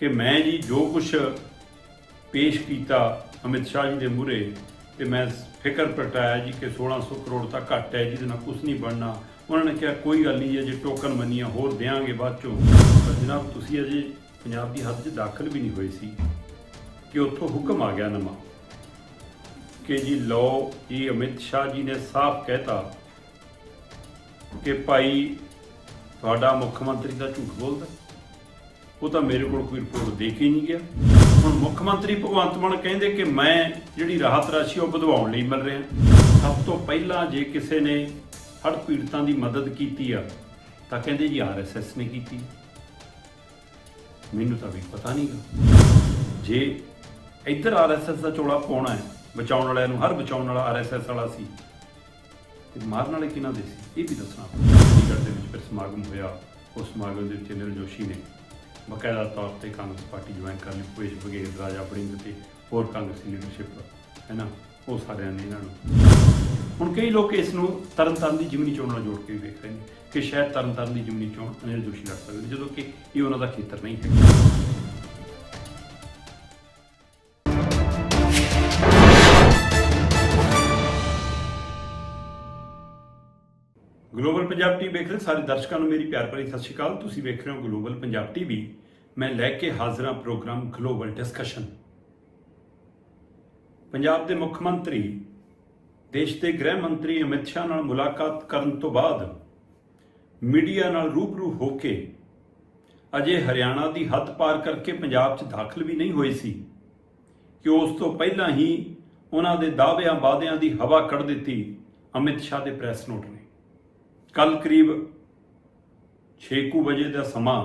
ਕਿ ਮੈਂ ਜੀ ਜੋ ਕੁਝ ਪੇਸ਼ ਕੀਤਾ ਅਮਿਤ ਸ਼ਾਹ ਜੀ ਦੇ ਮੂਹਰੇ, ਤੇ ਮੈਂ ਫਿਕਰ ਪ੍ਰਗਟਾਇਆ ਜੀ ਕਿ 1600 ਕਰੋੜ ਤਾਂ ਘੱਟ ਹੈ, ਜਿਹਦੇ ਨਾਲ ਕੁਝ ਨਹੀਂ ਬਣਨਾ। ਉਹਨਾਂ ਨੇ ਕਿਹਾ, ਕੋਈ ਗੱਲ ਨਹੀਂ ਜੇ ਟੋਕਨ ਮੰਨੀਆਂ ਹੋਰ ਦੇਾਂਗੇ ਬਾਅਦ ਚੋਂ। ਪਰ ਜਨਾਬ, ਤੁਸੀਂ ਅਜੇ ਪੰਜਾਬ ਦੀ ਹੱਦ 'ਚ ਦਾਖਲ ਵੀ ਨਹੀਂ ਹੋਏ ਸੀ ਕਿ ਉੱਥੋਂ ਹੁਕਮ ਆ ਗਿਆ ਨਵਾਂ ਕਿ ਜੀ ਲਓ ਜੀ, ਅਮਿਤ ਸ਼ਾਹ ਜੀ ਨੇ ਸਾਫ਼ ਕਹਿਤਾ ਕਿ ਭਾਈ, ਤੁਹਾਡਾ ਮੁੱਖ ਮੰਤਰੀ ਦਾ ਝੂਠ ਬੋਲਦਾ। ਉਹ ਤਾਂ ਮੇਰੇ ਕੋਲ ਕੋਈ ਰਿਪੋਰਟ ਦੇ ਕੇ ਹੀ ਨਹੀਂ ਗਿਆ। ਹੁਣ ਮੁੱਖ ਮੰਤਰੀ ਭਗਵੰਤ ਮਾਨ ਕਹਿੰਦੇ ਕਿ ਮੈਂ ਜਿਹੜੀ ਰਾਹਤ ਰਾਸ਼ੀ ਉਹ ਵਧਵਾਉਣ ਲਈ ਮਿਲ ਰਿਹਾ। ਸਭ ਤੋਂ ਪਹਿਲਾਂ ਜੇ ਕਿਸੇ ਨੇ ਹੜ੍ਹ ਪੀੜਤਾਂ ਦੀ ਮਦਦ ਕੀਤੀ ਆ, ਤਾਂ ਕਹਿੰਦੇ ਜੀ ਆਰਐਸਐਸ ਨੇ ਕੀਤੀ। ਮੈਨੂੰ ਤਾਂ ਵੀ ਪਤਾ ਨਹੀਂਗਾ ਜੇ ਇੱਧਰ ਆਰਐਸਐਸ ਦਾ ਚੋਲਾ ਪਾਉਣਾ ਹੈ, ਬਚਾਉਣ ਵਾਲਿਆਂ ਨੂੰ, ਹਰ ਬਚਾਉਣ ਵਾਲਾ ਆਰਐਸਐਸ ਵਾਲਾ ਸੀ, ਤੇ ਮਾਰਨ ਵਾਲੇ ਕਿਹਨਾਂ ਦੇ ਸੀ? ਇਹ ਵੀ ਦੱਸਣਾ। ਚੰਡੀਗੜ੍ਹ ਦੇ ਵਿੱਚ ਫਿਰ ਸਮਾਗਮ ਹੋਇਆ, ਉਸ ਸਮਾਗਮ ਦੇ ਵਿੱਚ ਅਨਿਲ ਜੋਸ਼ੀ ਨੇ। ਬਕਾਇਦਾ ਤੌਰ ਤੇ ਕਾਂਗਰਸ ਪਾਰਟੀ ਜੁਆਇਨ ਕਰ ਲਈ, ਭੁਪੇਸ਼ ਬਘੇਲ ਰਾਜਾ ਬੜਿੰਗ ਤੇ ਹੋਰ ਕਾਂਗਰਸੀ ਲੀਡਰਸ਼ਿਪ ਹੈ ਨਾ ਉਹ ਸਾਰਿਆਂ ਨੇ ਇਹਨਾਂ ਨੂੰ। ਹੁਣ ਕਈ ਲੋਕ ਇਸ ਨੂੰ ਤਰਨਤਾਰਨ ਦੀ ਜਿਮਨੀ ਚੋਣ ਨਾਲ ਜੋੜ ਕੇ ਵੀ ਵੇਖ ਰਹੇ ਨੇ ਕਿ ਸ਼ਾਇਦ ਤਰਨਤਾਰਨ ਦੀ ਜਿਮਨੀ ਚੋਣ ਅਨਿਲ ਜੋਸ਼ੀ ਲੜ ਸਕਦੇ ਜਦੋਂ ਕਿ ਇਹ ਉਹਨਾਂ ਦਾ ਖੇਤਰ ਨਹੀਂ ਹੈ ਗਲੋਬਲ ਪੰਜਾਬ ਟੀਵੀ ਵੇਖ ਰਹੇ ਸਾਰੇ ਦਰਸ਼ਕਾਂ ਨੂੰ ਮੇਰੀ ਪਿਆਰ ਭਰੀ ਸਤਿ ਸ਼੍ਰੀ ਅਕਾਲ। ਤੁਸੀਂ ਵੇਖ ਰਹੇ ਹੋ ਗਲੋਬਲ ਪੰਜਾਬ ਟੀਵੀ ਮੈਂ ਲੈ ਕੇ ਹਾਜ਼ਰ ਹਾਂ ਪ੍ਰੋਗਰਾਮ ਗਲੋਬਲ ਡਿਸਕਸ਼ਨ ਪੰਜਾਬ ਦੇ ਮੁੱਖ ਮੰਤਰੀ, ਦੇਸ਼ ਦੇ ਗ੍ਰਹਿ ਮੰਤਰੀ ਅਮਿਤ ਸ਼ਾਹ ਨਾਲ ਮੁਲਾਕਾਤ ਕਰਨ ਤੋਂ ਬਾਅਦ ਮੀਡੀਆ ਨਾਲ ਰੂਬਰੂ ਹੋ ਕੇ ਅਜੇ ਹਰਿਆਣਾ ਦੀ ਹੱਦ ਪਾਰ ਕਰਕੇ ਪੰਜਾਬ 'ਚ ਦਾਖਲ ਵੀ ਨਹੀਂ ਹੋਏ ਸੀ ਕਿ ਉਸ ਤੋਂ ਪਹਿਲਾਂ ਹੀ ਉਹਨਾਂ ਦੇ ਦਾਅਵਿਆਂ ਵਾਅਦਿਆਂ ਦੀ ਹਵਾ ਕੱਢ ਦਿੱਤੀ ਅਮਿਤ ਸ਼ਾਹ ਦੇ ਪ੍ਰੈਸ ਨੋਟ ਨੇ। ਕੱਲ ਕਰੀਬ 6:00 ਵਜੇ ਦਾ ਸਮਾਂ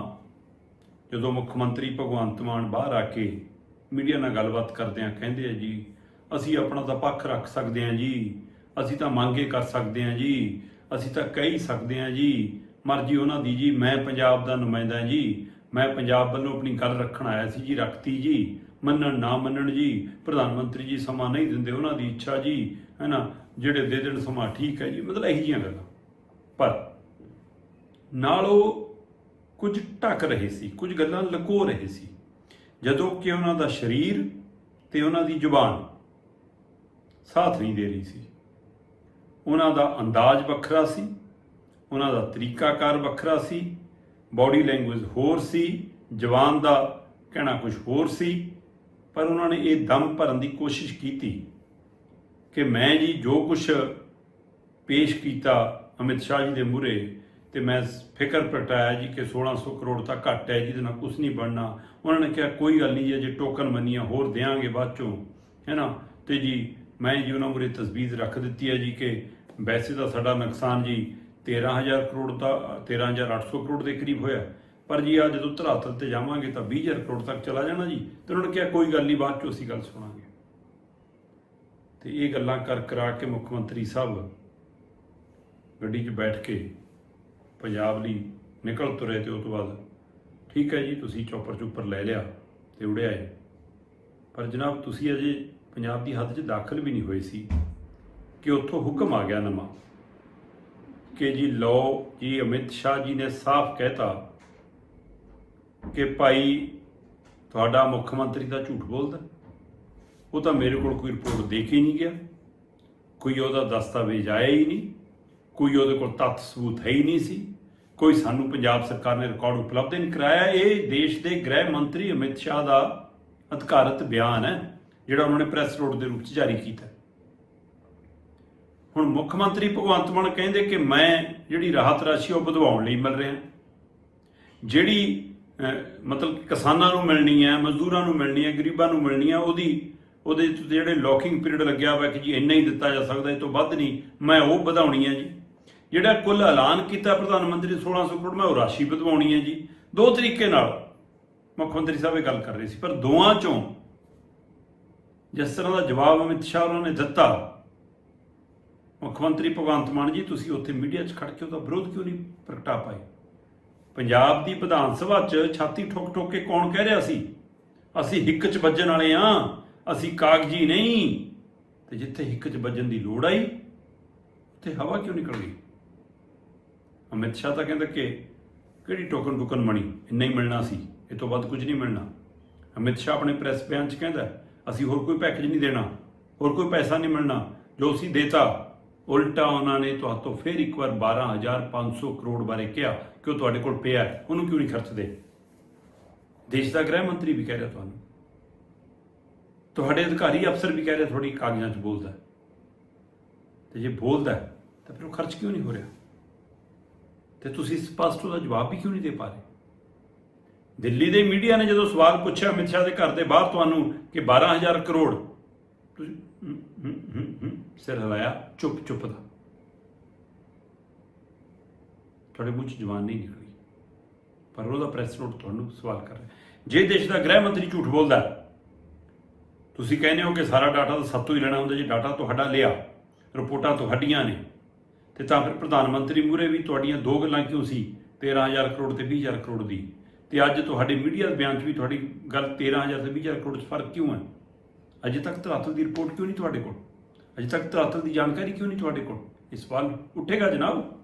ਜਦੋਂ ਮੁੱਖ ਮੰਤਰੀ ਭਗਵੰਤ ਮਾਨ ਬਾਹਰ ਆ ਕੇ ਮੀਡੀਆ ਨਾਲ ਗੱਲਬਾਤ ਕਰਦੇ ਆ, ਕਹਿੰਦੇ ਆ ਜੀ, ਅਸੀਂ ਆਪਣਾ ਤਾਂ ਪੱਖ ਰੱਖ ਸਕਦੇ ਆ ਜੀ, ਅਸੀਂ ਤਾਂ ਮੰਗੇ ਕਰ ਸਕਦੇ ਆ ਜੀ, ਅਸੀਂ ਤਾਂ ਕਹਿ ਹੀ ਸਕਦੇ ਆ ਜੀ, ਮਰਜ਼ੀ ਉਹਨਾਂ ਦੀ ਜੀ, ਮੈਂ ਪੰਜਾਬ ਦਾ ਨੁਮਾਇੰਦਾ ਜੀ, ਮੈਂ ਪੰਜਾਬ ਵੱਲੋਂ ਆਪਣੀ ਗੱਲ ਰੱਖਣ ਆਇਆ ਸੀ ਜੀ, ਰੱਖਤੀ ਜੀ, ਮੰਨਣ ਨਾ ਮੰਨਣ ਜੀ, ਪ੍ਰਧਾਨ ਮੰਤਰੀ ਜੀ ਸਮਾਂ ਨਹੀਂ ਦਿੰਦੇ, ਉਹਨਾਂ ਦੀ ਇੱਛਾ ਜੀ, ਹੈ ਨਾ, ਜਿਹੜੇ ਦੇ ਦੇਣ ਸਮਾਂ ਠੀਕ ਹੈ ਜੀ, ਮਤਲਬ ਇਹੋ ਜਿਹੀਆਂ ਗੱਲਾਂ। ਪਰ ਨਾਲ ਉਹ ਕੁਝ ਢੱਕ ਰਹੇ ਸੀ, ਕੁਝ ਗੱਲਾਂ ਲੁਕੋ ਰਹੇ ਸੀ। ਜਦੋਂ ਕਿ ਉਹਨਾਂ ਦਾ ਸਰੀਰ ਤੇ ਉਹਨਾਂ ਦੀ ਜ਼ੁਬਾਨ ਸਾਥ ਨਹੀਂ ਦੇ ਰਹੀ ਸੀ। ਉਹਨਾਂ ਦਾ ਅੰਦਾਜ਼ ਵੱਖਰਾ ਸੀ, ਉਹਨਾਂ ਦਾ ਤਰੀਕਾਕਾਰ ਵੱਖਰਾ ਸੀ, ਬਾਡੀ ਲੈਂਗੁਏਜ ਹੋਰ ਸੀ, ਜ਼ਬਾਨ ਦਾ ਕਹਿਣਾ ਕੁਝ ਹੋਰ ਸੀ, ਪਰ ਉਹਨਾਂ ਨੇ ਇਹ ਦਮ ਭਰਨ ਦੀ ਕੋਸ਼ਿਸ਼ ਕੀਤੀ ਕਿ ਮੈਂ ਜੀ ਜੋ ਕੁਝ ਪੇਸ਼ ਕੀਤਾ ਅਮਿਤ ਸ਼ਾਹ ਜੀ ਦੇ ਮੂਹਰੇ ਤੇ ਮੈਂ ਫਿਕਰ ਪ੍ਰਗਟਾਇਆ ਜੀ ਕਿ 1600 ਕਰੋੜ ਤਾਂ ਘੱਟ ਹੈ, ਜਿਹਦੇ ਨਾਲ ਕੁਝ ਨਹੀਂ ਬਣਨਾ। ਉਹਨਾਂ ਨੇ ਕਿਹਾ, ਕੋਈ ਗੱਲ ਨਹੀਂ ਜੇ ਟੋਕਨ ਮੰਨੀਆਂ ਹੋਰ ਦੇਾਂਗੇ ਬਾਅਦ ਚੋਂ। ਹੈ ਨਾ? ਤੇ ਜੀ, ਮੈਂ ਜੀ ਉਹਨਾਂ ਮੂਹਰੇ ਤਸਵੀਰ ਰੱਖ ਦਿੱਤੀ ਹੈ ਜੀ ਕਿ ਵੈਸੇ ਤਾਂ ਸਾਡਾ ਨੁਕਸਾਨ ਜੀ 13000 ਕਰੋੜ ਦਾ 13800 ਕਰੋੜ ਦੇ ਕਰੀਬ ਹੋਇਆ। ਪਰ ਜੀ ਆ ਜਦੋਂ ਧਰਾਤਲ ਤੇ ਜਾਵਾਂਗੇ ਤਾਂ 20000 ਕਰੋੜ ਤੱਕ ਚਲਾ ਜਾਣਾ ਜੀ। ਤੇ ਉਹਨਾਂ ਨੇ ਕਿਹਾ, ਕੋਈ ਗੱਲ ਨਹੀਂ, ਬਾਅਦ ਚੋਂ ਅਸੀਂ ਗੱਲ ਸੁਣਾਂਗੇ। ਤੇ ਇਹ ਗੱਲਾਂ ਕਰ ਕਰਾ ਕੇ ਮੁੱਖ ਮੰਤਰੀ ਸਾਹਿਬ ਗੱਡੀ 'ਚ ਬੈਠ ਕੇ ਪੰਜਾਬ ਲਈ ਨਿਕਲ ਤੁਰੇ ਤੇ ਉਸ ਤੋਂ ਬਾਅਦ, ਠੀਕ ਹੈ ਜੀ, ਤੁਸੀਂ ਚੌਪਰ ਚੁੱਪਰ ਲੈ ਲਿਆ ਤੇ ਉੜਿਆ ਹੈ ਪਰ ਜਨਾਬ, ਤੁਸੀਂ ਅਜੇ ਪੰਜਾਬ ਦੀ ਹੱਦ 'ਚ ਦਾਖਲ ਵੀ ਨਹੀਂ ਹੋਏ ਸੀ ਕਿ ਉੱਥੋਂ ਹੁਕਮ ਆ ਗਿਆ ਨਵਾਂ ਕਿ ਜੀ ਲਓ, ਜੀ ਅਮਿਤ ਸ਼ਾਹ ਜੀ ਨੇ ਸਾਫ਼ ਕਹਿਤਾ ਕਿ ਭਾਈ ਤੁਹਾਡਾ ਮੁੱਖ ਮੰਤਰੀ ਦਾ ਝੂਠ ਬੋਲਦਾ। ਉਹ ਤਾਂ ਮੇਰੇ ਕੋਲ ਕੋਈ ਰਿਪੋਰਟ ਦੇ ਕੇ ਹੀ ਨਹੀਂ ਗਿਆ। ਕੋਈ ਉਹਦਾ ਦਸਤਾਵੇਜ਼ ਆਇਆ ਹੀ ਨਹੀਂ। ਕੋਈ ਉਹਦੇ ਕੋਲ ਤੱਥ ਸਬੂਤ ਹੈ ਹੀ ਨਹੀਂ ਸੀ। ਕੋਈ ਸਾਨੂੰ ਪੰਜਾਬ ਸਰਕਾਰ ਨੇ ਰਿਕਾਰਡ ਉਪਲਬਧ ਨਹੀਂ ਕਰਾਇਆ। ਇਹ ਦੇਸ਼ ਦੇ ਗ੍ਰਹਿ ਮੰਤਰੀ ਅਮਿਤ ਸ਼ਾਹ ਦਾ ਅਧਿਕਾਰਤ ਬਿਆਨ ਹੈ, ਜਿਹੜਾ ਉਹਨਾਂ ਨੇ ਪ੍ਰੈਸ ਰੋਡ ਦੇ ਰੂਪ 'ਚ ਜਾਰੀ ਕੀਤਾ। ਹੁਣ ਮੁੱਖ ਮੰਤਰੀ ਭਗਵੰਤ ਮਾਨ ਕਹਿੰਦੇ ਕਿ ਮੈਂ ਜਿਹੜੀ ਰਾਹਤ ਰਾਸ਼ੀ ਉਹ ਵਧਵਾਉਣ ਲਈ ਮਿਲ ਰਿਹਾ। ਜਿਹੜੀ ਮਤਲਬ ਕਿਸਾਨਾਂ ਨੂੰ ਮਿਲਣੀ ਹੈ, ਮਜ਼ਦੂਰਾਂ ਨੂੰ ਮਿਲਣੀ ਹੈ, ਗਰੀਬਾਂ ਨੂੰ ਮਿਲਣੀ ਹੈ, ਉਹਦੀ, ਉਹਦੇ ਜਿਹੜੇ ਲੋਕਿੰਗ ਪੀਰੀਅਡ ਲੱਗਿਆ ਹੋਇਆ ਕਿ ਜੀ ਇੰਨਾ ਹੀ ਦਿੱਤਾ ਜਾ ਸਕਦਾ, ਇਹ ਤੋਂ ਵੱਧ ਨਹੀਂ। ਮੈਂ ਉਹ ਵਧਾਉਣੀ ਹੈ ਜੀ। ਜਿਹੜਾ ਕੁੱਲ ਐਲਾਨ ਕੀਤਾ ਪ੍ਰਧਾਨ ਮੰਤਰੀ 1600 ਕਰੋੜ, ਮੈਂ ਉਹ ਰਾਸ਼ੀ ਵਧਵਾਉਣੀ ਹੈ ਜੀ। ਦੋ ਤਰੀਕੇ ਨਾਲ ਮੁੱਖ ਮੰਤਰੀ ਸਾਹਿਬ ਇਹ ਗੱਲ ਕਰ ਰਹੇ ਸੀ, ਪਰ ਦੋਵਾਂ ਚੋਂ ਜਿਸ ਤਰ੍ਹਾਂ ਦਾ ਜਵਾਬ ਅਮਿਤ ਸ਼ਾਹ ਉਹਨਾਂ ਨੇ ਦਿੱਤਾ, ਮੁੱਖ ਮੰਤਰੀ ਭਗਵੰਤ ਮਾਨ ਜੀ, ਤੁਸੀਂ ਉੱਥੇ ਮੀਡੀਆ 'ਚ ਖੜ ਕੇ ਉਹਦਾ ਵਿਰੋਧ ਕਿਉਂ ਨਹੀਂ ਪ੍ਰਗਟਾ ਪਾਏ? ਪੰਜਾਬ ਦੀ ਵਿਧਾਨ ਸਭਾ 'ਚ ਛਾਤੀ ਠੋਕ ਠੋਕ ਕੇ ਕੌਣ ਕਹਿ ਰਿਹਾ ਸੀ? ਅਸੀਂ ਹਿੱਕ 'ਚ ਵੱਜਣ ਵਾਲੇ ਆ ਅਸੀਂ ਕਾਗਜੀ ਨਹੀਂ। ਤੇ ਜਿੱਥੇ ਹਿੱਕ 'ਚ ਵੱਜਣ ਦੀ ਲੋੜ ਆਈ, ਉੱਥੇ ਹਵਾ ਕਿਉਂ ਨਿਕਲ ਗਈ? ਅਮਿਤ ਸ਼ਾਹ ਤਾਂ ਕਹਿੰਦਾ ਕਿ ਕਿਹੜੀ ਟੋਕਨ ਟੋਕਨ ਮਣੀ ਇੰਨਾ ਹੀ ਮਿਲਣਾ ਸੀ। ਇਹ ਤੋਂ ਵੱਧ ਕੁਝ ਨਹੀਂ ਮਿਲਣਾ। ਅਮਿਤ ਸ਼ਾਹ ਆਪਣੇ ਪ੍ਰੈਸ ਬਿਆਨ 'ਚ ਕਹਿੰਦਾ ਅਸੀਂ ਹੋਰ ਕੋਈ ਪੈਕੇਜ ਨਹੀਂ ਦੇਣਾ। ਹੋਰ ਕੋਈ ਪੈਸਾ ਨਹੀਂ ਮਿਲਣਾ। ਜੋ ਅਸੀਂ ਦੇਤਾ ਉਲਟਾ ਉਹਨਾਂ ਨੇ ਤੁਹਾਤੋਂ ਫਿਰ ਇੱਕ ਵਾਰ 12500 ਕਰੋੜ ਬਾਰੇ ਕਿਹਾ ਕਿ ਉਹ ਤੁਹਾਡੇ ਕੋਲ ਪਿਆ ਹੈ, ਉਹਨੂੰ ਕਿਉਂ ਨਹੀਂ ਖਰਚਦੇ? ਦੇਸ਼ ਦਾ ਗ੍ਰਹਿ ਮੰਤਰੀ ਵੀ ਕਹਿ ਰਿਹਾ ਤੁਹਾਨੂੰ। ਤੁਹਾਡੇ ਅਧਿਕਾਰੀ ਅਫਸਰ ਵੀ ਕਹਿ ਰਿਹਾ ਤੁਹਾਡੀ ਕਾਗਜ਼ਾਂ 'ਚ ਬੋਲਦਾ ਹੈ। ਤੇ ਜੇ ਬੋਲਦਾ ਤਾਂ ਫਿਰ ਉਹ ਖਰਚ ਕਿਉਂ ਨਹੀਂ ਹੋ ਰਿਹਾ? ਤੇ ਤੁਸੀਂ ਸਪਸ਼ਟ ਉਹਦਾ ਜਵਾਬ ਵੀ ਕਿਉਂ ਨਹੀਂ ਦੇ ਪਾ ਰਹੇ? ਦਿੱਲੀ ਦੇ ਮੀਡੀਆ ਨੇ ਜਦੋਂ ਸਵਾਲ ਪੁੱਛਿਆ ਅਮਿਤ ਸ਼ਾਹ ਦੇ ਘਰ ਦੇ ਬਾਹਰ ਤੁਹਾਨੂੰ ਕਿ 12000 ਕਰੋੜ, ਤੁਸੀਂ ਸਿਰ ਹਿਲਾਇਆ ਚੁੱਪ ਚੁੱਪ ਦਾ। ਤੁਹਾਡੇ ਮੂੰਹ 'ਚ ਜਵਾਨ ਨਹੀਂ ਨਿਕਲੀ। ਪਰ ਉਹਦਾ ਪ੍ਰੈਸ ਨੋਟ ਤੁਹਾਨੂੰ ਸਵਾਲ ਕਰ ਰਿਹਾ। ਜੇ ਦੇਸ਼ ਦਾ ਗ੍ਰਹਿ ਮੰਤਰੀ ਝੂਠ ਬੋਲਦਾ ਤੁਸੀਂ ਕਹਿੰਦੇ ਹੋ ਕਿ ਸਾਰਾ ਡਾਟਾ ਤਾਂ ਸਭ ਤੋਂ ਹੀ ਲੈਣਾ ਹੁੰਦਾ, ਜੇ ਡਾਟਾ ਤੁਹਾਡਾ ਲਿਆ, ਰਿਪੋਰਟਾਂ ਤੁਹਾਡੀਆਂ ਨੇ ਤੇ ਤਾਂ ਫਿਰ ਪ੍ਰਧਾਨ ਮੰਤਰੀ ਮੂਰੇ ਵੀ ਤੁਹਾਡੀਆਂ ਦੋ ਗੱਲਾਂ ਕਿਉਂ ਸੀ? 13000 ਕਰੋੜ ਤੇ 20000 ਕਰੋੜ ਦੀ। ਤੇ ਅੱਜ ਤੁਹਾਡੇ ਮੀਡੀਆ ਬਿਆਨ 'ਚ ਵੀ ਤੁਹਾਡੀ ਗੱਲ 13000 ਤੇ 20000 ਕਰੋੜ 'ਚ ਫ਼ਰਕ ਕਿਉਂ ਹੈ? ਅਜੇ ਤੱਕ ਧਰਾਤਲ ਦੀ ਰਿਪੋਰਟ ਕਿਉਂ ਨਹੀਂ ਤੁਹਾਡੇ ਕੋਲ? ਅਜੇ ਤੱਕ ਧਰਾਤਲ ਦੀ ਜਾਣਕਾਰੀ ਕਿਉਂ ਨਹੀਂ ਤੁਹਾਡੇ ਕੋਲ? ਇਹ ਸਵਾਲ ਉੱਠੇਗਾ ਜਨਾਬ?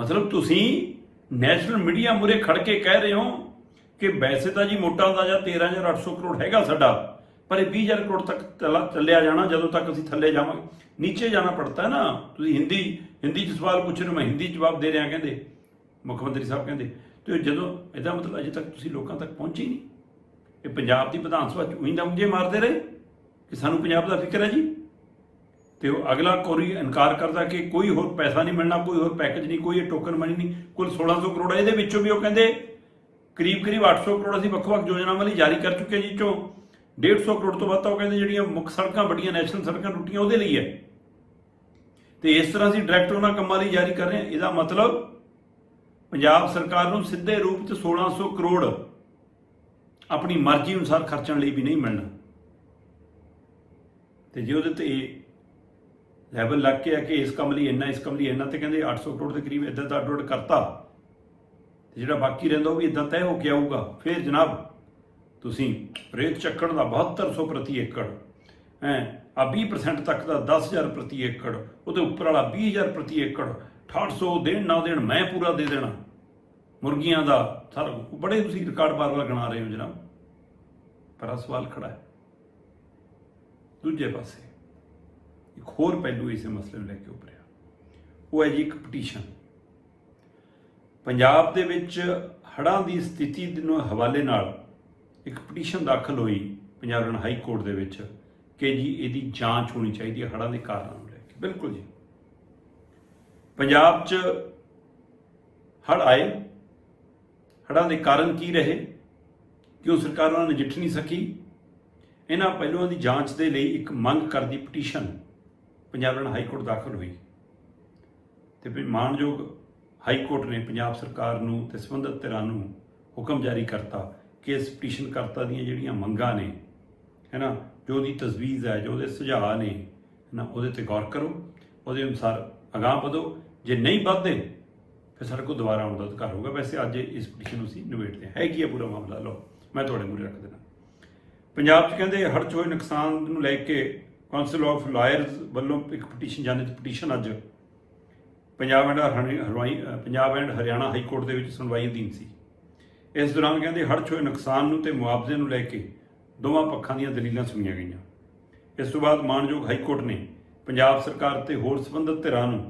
ਮਤਲਬ ਤੁਸੀਂ ਨੈਸ਼ਨਲ ਮੀਡੀਆ ਮੂਰੇ ਖੜ ਕੇ ਕਹਿ ਰਹੇ ਹੋ ਕਿ ਵੈਸੇ ਤਾਂ ਜੀ ਮੋਟਾ ਅੰਦਾਜ਼ਾ 13800 ਕਰੋੜ ਹੈਗਾ ਸਾਡਾ। ਪਰ ਇਹ 20000 ਕਰੋੜ ਤੱਕ ਚੱਲਾ- ਚੱਲਿਆ ਜਾਣਾ ਜਦੋਂ ਤੱਕ ਅਸੀਂ ਥੱਲੇ ਜਾਵਾਂਗੇ। ਨੀਚੇ ਜਾਣਾ ਪੜਤਾ ਹੈ ਨਾ। ਤੁਸੀਂ ਹਿੰਦੀ ਹਿੰਦੀ 'ਚ ਸਵਾਲ ਪੁੱਛ ਰਹੇ ਹੋ, ਮੈਂ ਹਿੰਦੀ 'ਚ ਜਵਾਬ ਦੇ ਰਿਹਾ ਕਹਿੰਦੇ। ਮੁੱਖ ਮੰਤਰੀ ਸਾਹਿਬ ਕਹਿੰਦੇ। ਤੇ ਜਦੋਂ ਇਹਦਾ ਮਤਲਬ ਅਜੇ ਤੱਕ ਤੁਸੀਂ ਲੋਕਾਂ ਤੱਕ ਪਹੁੰਚੇ ਹੀ ਨਹੀਂ। ਇਹ ਪੰਜਾਬ ਦੀ ਵਿਧਾਨ ਸਭਾ ਚ ਉਹੀ ਦਮਗੇ ਮਾਰਦੇ ਰਹੇ ਕਿ ਸਾਨੂੰ ਪੰਜਾਬ ਦਾ ਫਿਕਰ ਹੈ ਜੀ। ਤੇ ਉਹ ਅਗਲਾ ਕੋਈ ਇਨਕਾਰ ਕਰਦਾ ਕਿ ਕੋਈ ਹੋਰ ਪੈਸਾ ਨਹੀਂ ਮਿਲਣਾ, ਕੋਈ ਹੋਰ ਪੈਕੇਜ ਨਹੀਂ, ਕੋਈ ਟੋਕਨ ਮਨੀ ਨਹੀਂ। ਕੁੱਲ 1600 ਕਰੋੜ ਇਹਦੇ ਵਿੱਚੋਂ ਵੀ ਉਹ ਕਹਿੰਦੇ ਕਰੀਬ ਕਰੀਬ 800 ਕਰੋੜ ਅਸੀਂ ਵੱਖ-ਵੱਖ ਯੋਜਨਾਵਾਂ ਲਈ ਜਾਰੀ ਕਰ ਚੁੱਕੇ ਜੀ, ਚੋਂ। 150 ਕਰੋੜ ਤੋਂ ਵੱਧ ਤਾਂ ਉਹ ਕਹਿੰਦੇ ਜਿਹੜੀਆਂ ਮੁੱਖ ਸੜਕਾਂ ਵੱਡੀਆਂ, ਨੈਸ਼ਨਲ ਸੜਕਾਂ ਟੁੱਟੀਆਂ ਉਹਦੇ ਲਈ ਹੈ। ਤੇ ਇਸ ਤਰ੍ਹਾਂ ਅਸੀਂ ਡਾਇਰੈਕਟ ਉਹਨਾਂ ਕੰਮਾਂ ਲਈ ਜਾਰੀ ਕਰ ਰਹੇ ਹਾਂ। ਇਹਦਾ ਮਤਲਬ ਪੰਜਾਬ ਸਰਕਾਰ ਨੂੰ ਸਿੱਧੇ ਰੂਪ 'ਚ 1600 ਕਰੋੜ ਆਪਣੀ ਮਰਜ਼ੀ ਅਨੁਸਾਰ ਖਰਚਣ ਲਈ ਵੀ ਨਹੀਂ ਮਿਲਣਾ। ਤੇ ਜੇ ਉਹਦੇ ਤੇ ਲੈਵਲ ਲੱਗ ਕੇ ਆ ਕਿ ਇਸ ਕੰਮ ਲਈ ਇੰਨਾ, ਇਸ ਕੰਮ ਲਈ ਇੰਨਾ, ਤੇ ਕਹਿੰਦੇ 800 ਕਰੋੜ ਦੇ ਕਰੀਬ ਇਦਾਂ ਦਾ ਅੱਡ ਕਰਤਾ। ਤੇ ਜਿਹੜਾ ਬਾਕੀ ਰਹਿੰਦਾ ਉਹ ਵੀ ਇਦਾਂ ਤੈਅ ਹੋ ਕੇ ਆਊਗਾ। ਫਿਰ ਜਨਾਬ ਤੁਸੀਂ ਰੇਤ ਚੱਕਣ ਦਾ 7200 ਪ੍ਰਤੀ ਏਕੜ, ਹੈ ਆ 20% ਤੱਕ ਦਾ 10000 ਪ੍ਰਤੀ ਏਕੜ, ਉਹਦੇ ਉੱਪਰ ਵਾਲਾ 20000 ਪ੍ਰਤੀ ਏਕੜ 800 ਦੇਣ, ਨਾ ਦੇਣ, ਮੈਂ ਪੂਰਾ ਦੇ ਦੇਣਾ। ਮੁਰਗੀਆਂ ਦਾ ਸਾਰਾ ਕੁਛ। ਬੜੇ ਤੁਸੀਂ ਰਿਕਾਰਡ ਬਾਰ-ਬਾਰ ਰਹੇ ਹੋ ਜਨਾਬ। ਪਰ ਆਹ ਸਵਾਲ ਖੜਾ ਹੈ। ਦੂਜੇ ਪਾਸੇ, ਇੱਕ ਹੋਰ ਪਹਿਲੂ ਇਸੇ ਮਸਲੇ ਨੂੰ ਲੈ ਕੇ ਉੱਭਰਿਆ। ਉਹ ਹੈ ਜੀ ਇੱਕ ਪਟੀਸ਼ਨ ਪੰਜਾਬ ਦੇ ਵਿੱਚ ਹੜ੍ਹਾਂ ਦੀ ਸਥਿਤੀ ਦੇ ਨੂੰ ਹਵਾਲੇ ਨਾਲ ਇੱਕ ਪਟੀਸ਼ਨ ਦਾਖਲ ਹੋਈ ਪੰਜਾਬ ਰਣ ਹਾਈ ਕੋਰਟ ਦੇ ਵਿੱਚ ਕਿ ਜੀ ਇਹਦੀ ਜਾਂਚ ਹੋਣੀ ਚਾਹੀਦੀ ਹੈ, ਹੜ੍ਹਾਂ ਦੇ ਕਾਰਨਾਂ ਨੂੰ ਲੈ ਕੇ। ਬਿਲਕੁਲ ਜੀ। ਪੰਜਾਬ 'ਚ ਹੜ੍ਹ ਆਏ। ਹੜ੍ਹਾਂ ਦੇ ਕਾਰਨ ਕੀ ਰਹੇ? ਕਿਉਂ ਸਰਕਾਰ ਉਹਨਾਂ ਨੇ ਨਜਿੱਠ ਨਹੀਂ ਸਕੀ? ਇਹਨਾਂ ਪਹਿਲੂਆਂ ਦੀ ਜਾਂਚ ਦੇ ਲਈ ਇੱਕ ਮੰਗ ਕਰਦੀ ਪਟੀਸ਼ਨ ਪੰਜਾਬ ਰਣ ਹਾਈ ਕੋਰਟ ਦਾਖਲ ਹੋਈ। ਤੇ ਫਿਰ ਮਾਨਯੋਗ ਹਾਈ ਕੋਰਟ ਨੇ ਪੰਜਾਬ ਸਰਕਾਰ ਨੂੰ ਤੇ ਸੰਬੰਧਿਤ ਧਿਰਾਂ ਨੂੰ ਹੁਕਮ ਜਾਰੀ ਕਰਤਾ ਕਿ ਇਸ ਪਟੀਸ਼ਨ ਕਰਤਾ ਦੀਆਂ ਜਿਹੜੀਆਂ ਮੰਗਾਂ ਨੇ, ਹੈਨਾ, ਜੋ ਉਹਦੀ ਤਜਵੀਜ਼ ਹੈ, ਜੋ ਉਹਦੇ ਸੁਝਾਅ ਨੇ, ਹੈਨਾ, ਉਹਦੇ ਤੇ ਗੌਰ ਕਰੋ, ਉਹਦੇ ਅਨੁਸਾਰ ਅਗਾਂਹ ਵਧੋ, ਜੇ ਨਹੀਂ ਵਧਦੇ, ਫਿਰ ਸਾਡੇ ਕੋਲ ਦੁਬਾਰਾ ਆਉਣ ਦਾ ਅਧਿਕਾਰ ਹੋਗਾ ਵੈਸੇ ਅੱਜ ਇਸ ਪਟੀਸ਼ਨ ਨੂੰ ਅਸੀਂ ਨਿਬੇੜਦੇ ਹਾਂ। ਹੈ ਕੀ ਹੈ ਪੂਰਾ ਮਾਮਲਾ, ਲਓ, ਮੈਂ ਤੁਹਾਡੇ ਮੂਹਰੇ ਰੱਖ ਦੇਣਾ ਪੰਜਾਬ 'ਚ ਕਹਿੰਦੇ ਹੜ 'ਚ ਹੋਏ ਨੁਕਸਾਨ ਨੂੰ ਲੈ ਕੇ ਕਾਉਂਸਲ ਆਫ ਲਾਇਰਸ ਵੱਲੋਂ ਇੱਕ ਪਟੀਸ਼ਨ ਜਾਣੇ ਤੇ ਪਟੀਸ਼ਨ ਅੱਜ Punjab and Haryana ਹਰਵਾਈ- Punjab and Haryana high court ਦੇ ਵਿੱਚ ਸੁਣਵਾਈ ਅਧੀਨ ਸੀ। ਇਸ ਦੌਰਾਨ ਕਹਿੰਦੇ ਹੜ੍ਹ 'ਚ ਹੋਏ ਨੁਕਸਾਨ ਨੂੰ ਤੇ ਮੁਆਵਜ਼ੇ ਨੂੰ ਲੈ ਕੇ ਦੋਵਾਂ ਪੱਖਾਂ ਦੀਆਂ ਦਲੀਲਾਂ ਸੁਣੀਆਂ ਗਈਆਂ। ਇਸ ਤੋਂ ਬਾਅਦ ਮਾਨਯੋਗ ਹਾਈ ਕੋਰਟ ਨੇ ਪੰਜਾਬ ਸਰਕਾਰ ਤੇ ਹੋਰ ਸੰਬੰਧਿਤ ਧਿਰਾਂ ਨੂੰ